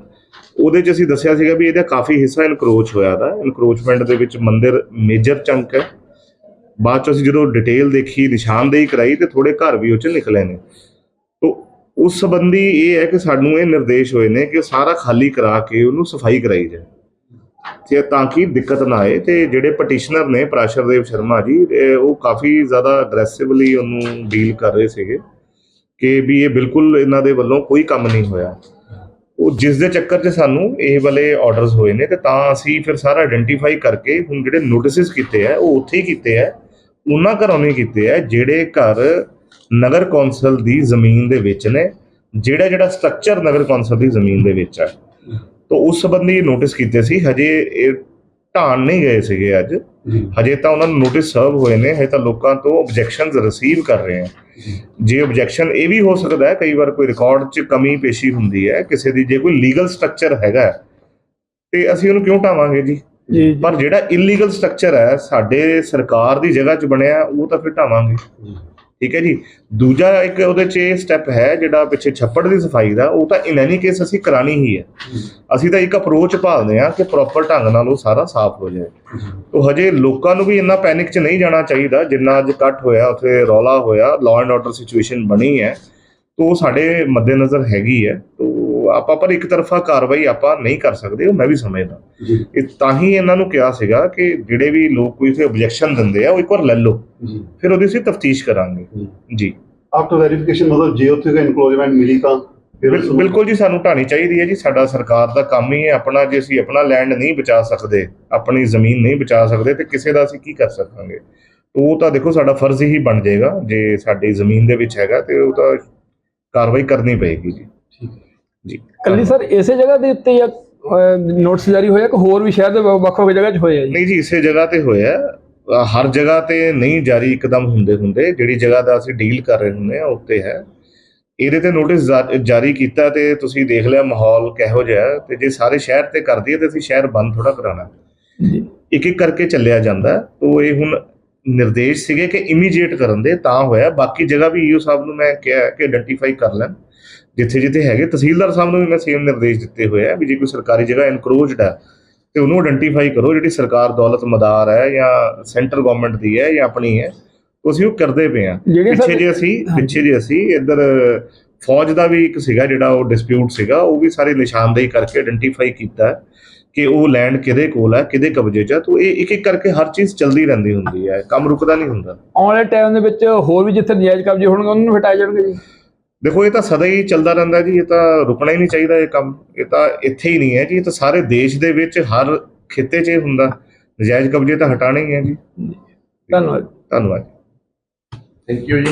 ਉਹਦੇ 'ਚ ਅਸੀਂ ਦੱਸਿਆ ਸੀਗਾ ਵੀ ਇਹਦਾ ਕਾਫੀ ਹਿੱਸਾ ਇਨਕਰੋਚ ਹੋਇਆ ਦਾ ਇਨਕਰੋਚਮੈਂਟ ਦੇ ਵਿੱਚ ਮੰਦਿਰ ਮੇਜਰ ਚੰਕ ਹੈ। ਬਾਅਦ 'ਚ ਅਸੀਂ ਜਦੋਂ ਡਿਟੇਲ ਦੇਖੀ, ਨਿਸ਼ਾਨਦੇਹੀ ਕਰਾਈ ਤੇ ਥੋੜੇ ਘਰ ਵੀ ਉਹ 'ਚ ਨਿਕਲੇ ਨੇ। ਉਸ ਸੰਬੰਧੀ ਇਹ ਹੈ ਕਿ ਸਾਨੂੰ ਇਹ ਨਿਰਦੇਸ਼ ਹੋਏ ਨੇ ਕਿ ਸਾਰਾ ਖਾਲੀ ਕਰਾ ਕੇ ਉਹਨੂੰ ਸਫ਼ਾਈ ਕਰਾਈ ਜਾਏ। ਤੇ ਤਾਂ ਕਿ ਦਿੱਕਤ ਨਾ ਆਏ ਤੇ ਜਿਹੜੇ ਪਟੀਸ਼ਨਰ ਨੇ ਪ੍ਰਾਸ਼ਰਦੇਵ ਸ਼ਰਮਾ ਜੀ ਉਹ ਕਾਫੀ ਜ਼ਿਆਦਾ ਅਗਰੈਸਿਵਲੀ ਉਹਨੂੰ ਡੀਲ ਕਰ ਰਹੇ ਸੀਗੇ ਕਿ ਵੀ ਇਹ ਬਿਲਕੁਲ ਇਹਨਾਂ ਦੇ ਵੱਲੋਂ ਕੋਈ ਕੰਮ ਨਹੀਂ ਹੋਇਆ। ਉਹ ਜਿਸ ਦੇ ਚੱਕਰ 'ਚ ਸਾਨੂੰ ਇਹ ਵਾਲੇ ਆਰਡਰਸ ਹੋਏ ਨੇ ਤੇ ਤਾਂ ਅਸੀਂ ਫਿਰ ਸਾਰਾ ਆਇਡੈਂਟੀਫਾਈ ਕਰਕੇ ਹੁਣ ਜਿਹੜੇ ਨੋਟਿਸਸ ਕੀਤੇ ਆ, ਉਹ ਉੱਥੇ ਹੀ ਕੀਤੇ ਆ। ਉਹਨਾਂ ਘਰੋਂ ਨਹੀਂ ਕੀਤੇ ਆ, ਜਿਹੜੇ ਘਰ ਨਗਰ ਕੌਂਸਲ ਦੀ ਜ਼ਮੀਨ ਦੇ ਵਿੱਚ ਨੇ ਜਿਹੜਾ ਜਿਹੜਾ ਸਟਰਕਚਰ ਨਗਰ ਕੌਂਸਲ ਦੀ ਜ਼ਮੀਨ ਦੇ ਵਿੱਚ ਹੈ ਤਾਂ ਉਸ ਸੰਬੰਧੀ ਨੋਟਿਸ ਕੀਤੇ ਸੀ ਹਜੇ ਇਹ ਢਾਣ ਨਹੀਂ ਗਏ ਸੀਗੇ ਅੱਜ। ਹਜੇ ਤਾਂ ਉਹਨਾਂ ਨੂੰ ਨੋਟਿਸ ਸਰਵ ਹੋਏ ਨੇ ਹਜੇ ਤਾਂ ਲੋਕਾਂ ਤੋਂ ਆਬਜੈਕਸ਼ਨਸ ਰਿਸੀਵ ਕਰ ਰਹੇ ਆ। ਜੇ। ਆਬਜੈਕਸ਼ਨ ਇਹ ਵੀ ਹੋ ਸਕਦਾ ਹੈ ਕਈ ਵਾਰ ਕੋਈ ਰਿਕਾਰਡ 'ਚ ਕਮੀ ਪੇਸ਼ੀ ਹੁੰਦੀ ਹੈ ਕਿਸੇ ਦੀ ਜੇ ਕੋਈ ਲੀਗਲ ਸਟਰਕਚਰ ਹੈਗਾ ਤੇ ਅਸੀਂ ਉਹਨੂੰ ਕਿਉਂ ਢਾਵਾਂਗੇ ਜੀ?
ਜੀ
ਪਰ ਜਿਹੜਾ ਇਲੀਗਲ ਸਟਰਕਚਰ ਹੈ ਸਾਡੇ ਸਰਕਾਰ ਦੀ ਜਗ੍ਹਾ 'ਚ ਬਣਿਆ ਉਹ ਤਾਂ ਫਿਰ ਢਾਵਾਂਗੇ। ਠੀਕ ਹੈ ਜੀ। ਦੂਜਾ ਇੱਕ ਉਹਦੇ 'ਚ ਇਹ ਸਟੈਪ ਹੈ, ਜਿਹੜਾ ਪਿੱਛੇ ਛੱਪੜ ਦੀ ਸਫ਼ਾਈ ਦਾ, ਉਹ ਤਾਂ ਇਨ ਐਨੀ ਕੇਸ ਅਸੀਂ ਕਰਾਣੀ ਹੀ ਹੈ। ਅਸੀਂ ਤਾਂ ਇੱਕ ਅਪਰੋਚ ਭਾਲਦੇ ਹਾਂ ਕਿ ਪ੍ਰੋਪਰ ਢੰਗ ਨਾਲ ਉਹ ਸਾਰਾ ਸਾਫ਼ ਹੋ ਜਾਏ। ਤੋ ਹਜੇ ਲੋਕਾਂ ਨੂੰ ਵੀ ਇੰਨਾ ਪੈਨਿਕ 'ਚ ਨਹੀਂ ਜਾਣਾ ਚਾਹੀਦਾ, ਜਿੰਨਾ ਅੱਜ ਕੱਟ ਹੋਇਆ, ਉੱਥੇ ਰੌਲਾ ਹੋਇਆ ਲਾਅ ਐਂਡ ਆਰਡਰ ਸਿਚੁਏਸ਼ਨ ਬਣੀ ਹੈ, ਤੋ ਉਹ ਸਾਡੇ ਮੱਦੇਨਜ਼ਰ ਹੈਗੀ ਹੈ। ਤੋ ਆਪਾਂ ਪਰ ਇੱਕ ਤਰਫਾ ਕਾਰਵਾਈ ਆਪਾਂ ਨਹੀਂ ਕਰ ਸਕਦੇ ਉਹ ਮੈਂ ਵੀ ਸਮਝਦਾ। ਇਹ ਤਾਂ ਹੀ ਇਹਨਾਂ ਨੂੰ ਕਿਹਾ ਸੀਗਾ ਕਿ ਜਿਹੜੇ ਵੀ ਲੋਕ ਕੋਈ ਇਥੇ ਆਬਜੈਕਸ਼ਨ ਦਿੰਦੇ ਆ ਉਹ ਇੱਕ ਵਾਰ ਲੈ ਲਓ। ਫਿਰ ਉਹਦੀ ਅਸੀਂ ਤਫਤੀਸ਼ ਕਰਾਂਗੇ। ਜੀ।
ਆਫਟਰ ਵੈਰੀਫਿਕੇਸ਼ਨ ਮਤਲਬ ਜੇ ਉੱਥੇ ਕੋਈ ਇਨਕਲੋਜਮੈਂਟ ਮਿਲੀ ਤਾਂ
ਬਿਲਕੁਲ ਜੀ ਸਾਨੂੰ ਢਾਣੀ ਚਾਹੀਦੀ ਹੈ ਜੀ। ਸਾਡਾ ਸਰਕਾਰ ਦਾ ਕੰਮ ਹੀ ਹੈ ਆਪਣਾ ਜੇ ਅਸੀਂ ਆਪਣਾ ਲੈਂਡ ਨਹੀਂ ਬਚਾ ਸਕਦੇ ਆਪਣੀ ਜ਼ਮੀਨ ਨਹੀਂ ਬਚਾ ਸਕਦੇ ਤੇ ਕਿਸੇ ਦਾ ਅਸੀਂ ਕੀ ਕਰ ਸਕਾਂਗੇ? ਉਹ ਤਾਂ ਦੇਖੋ ਸਾਡਾ ਫਰਜ਼ ਹੀ ਬਣ ਜਾਏਗਾ। ਜੇ ਸਾਡੀ ਜ਼ਮੀਨ ਦੇ ਵਿੱਚ ਹੈਗਾ ਤੇ ਉਹ ਤਾਂ ਕਾਰਵਾਈ ਕਰਨੀ ਪਏਗੀ ਜੀ। ਜੀ।
ਕੱਲੀ ਸਰ ਇਸੇ ਜਗ੍ਹਾ ਦੇ ਉੱਤੇ ਜਾਂ ਨੋਟਿਸ ਜਾਰੀ ਹੋਇਆ ਕਿ ਹੋਰ ਵੀ ਸ਼ਹਿਰ ਦੇ ਵੱਖ ਵੱਖ ਜਗ੍ਹਾ 'ਚ ਹੋਇਆ ਜੀ?
ਨਹੀਂ ਜੀ ਇਸੇ ਜਗ੍ਹਾ ਤੇ ਹੋਇਆ ਹਰ ਜਗ੍ਹਾ ਤੇ ਨਹੀਂ ਜਾਰੀ ਇੱਕਦਮ ਹੁੰਦੇ ਹੁੰਦੇ। ਜਿਹੜੀ ਜਗ੍ਹਾ ਦਾ ਅਸੀਂ ਡੀਲ ਕਰ ਰਹੇ ਹੁੰਦੇ ਆ ਉੱਤੇ ਹੈ। ਇਹਦੇ ਤੇ ਨੋਟਿਸ ਜਾਰੀ ਕੀਤਾ ਤੇ ਤੁਸੀਂ ਦੇਖ ਲਿਆ ਮਾਹੌਲ ਕਿਹੋ ਜਿਹਾ ਹੈ। ਤੇ ਜੇ ਸਾਰੇ ਸ਼ਹਿਰ ਤੇ ਕਰ ਦਈਏ ਤੇ ਅਸੀਂ ਸ਼ਹਿਰ ਬੰਦ ਥੋੜਾ ਕਰਾਣਾ
ਜੀ।
ਇੱਕ ਇੱਕ ਕਰਕੇ ਚੱਲਿਆ ਜਾਂਦਾ। ਤੋ ਇਹ ਹੁਣ ਨਿਰਦੇਸ਼ ਸੀਗੇ ਕਿ ਇਮੀਡੀਏਟ ਕਰਨ ਦੇ ਤਾਂ ਹੋਇਆ। ਬਾਕੀ ਜਗ੍ਹਾ ਵੀ ਈਓ ਸਾਹਿਬ ਨੂੰ ਮੈਂ ਕਿਹਾ ਕਿ ਆਇਡੈਂਟੀਫਾਈ ਕਰ ਲੈਣ। ਜਿੱਥੇ ਜਿੱਥੇ ਹੈਗੇ ਤਹਿਸੀਲਦਾਰ ਸਾਹਿਬ ਨੂੰ ਵੀ ਮੈਂ ਸੇਮ ਨਿਰਦੇਸ਼ ਦਿੱਤੇ ਹੋਏ ਆ ਵੀ ਜੇ ਕੋਈ ਸਰਕਾਰੀ ਜਗ੍ਹਾ ਇਨਕਰੋਚਡ ਹੈ ਤੇ ਉਹਨੂੰ ਆਇਡੈਂਟੀਫਾਈ ਕਰੋ ਜਿਹੜੀ ਸਰਕਾਰ ਦੌਲਤ ਮਦਾਰ ਹੈ ਜਾਂ ਸੈਂਟਰ ਗਵਰਨਮੈਂਟ ਦੀ ਹੈ ਜਾਂ ਆਪਣੀ ਹੈ ਅਸੀਂ ਉਹ ਕਰਦੇ ਪਏ ਆ। ਪਿੱਛੇ ਜੇ ਅਸੀਂ ਪਿੱਛੇ ਜੇ ਅਸੀਂ ਇੱਧਰ ਫੌਜ ਦਾ ਵੀ ਇੱਕ ਸੀਗਾ ਜਿਹੜਾ ਉਹ ਡਿਸਪਿਊਟ ਸੀਗਾ ਉਹ ਵੀ ਸਾਰੇ ਨਿਸ਼ਾਨਦੇਹੀ ਕਰਕੇ ਆਇਡੈਂਟੀਫਾਈ ਕੀਤਾ ਕਿ ਉਹ ਲੈਂਡ ਕਿਹਦੇ ਕੋਲ ਹੈ ਕਿਹਦੇ ਕਬਜ਼ੇ 'ਚ ਹੈ ਤਾਂ ਇਹ ਇੱਕ ਇੱਕ ਕਰਕੇ ਹਰ ਚੀਜ਼ ਚੱਲਦੀ ਰਹਿੰਦੀ ਹੁੰਦੀ ਹੈ ਕੰਮ ਰੁਕਦਾ ਨਹੀਂ ਹੁੰਦਾ।
ਆਉਣ ਵਾਲੇ ਟਾਈਮ ਦੇ ਵਿੱਚ ਹੋਰ ਵੀ ਜਿੱਥੇ ਨਜਾਇਜ਼ ਕਬਜ਼ੇ ਹੋਣਗੇ ਉਹਨਾਂ ਨੂੰ ਹਟਾਏ ਜਾਣਗੇ ਜੀ।
ਦੇਖੋ ਇਹ ਤਾਂ ਸਦਾ ਹੀ ਚੱਲਦਾ ਰਹਿੰਦਾ ਜੀ ਇਹ ਤਾਂ ਰੁਕਣਾ ਹੀ ਨਹੀਂ ਚਾਹੀਦਾ ਇਹ ਕੰਮ। ਇਹ ਤਾਂ ਇੱਥੇ ਹੀ ਨਹੀਂ ਹੈ ਜੀ ਇਹ ਤਾਂ ਸਾਰੇ ਦੇਸ਼ ਦੇ ਵਿੱਚ ਹਰ ਖਿੱਤੇ 'ਚ ਇਹ ਹੁੰਦਾ। ਨਜਾਇਜ਼ ਕਬਜ਼ੇ ਤਾਂ ਹਟਾਣੇ ਹੀ ਹੈ ਜੀ।
ਧੰਨਵਾਦ।
ਧੰਨਵਾਦ।
ਥੈਂਕ ਯੂ ਜੀ।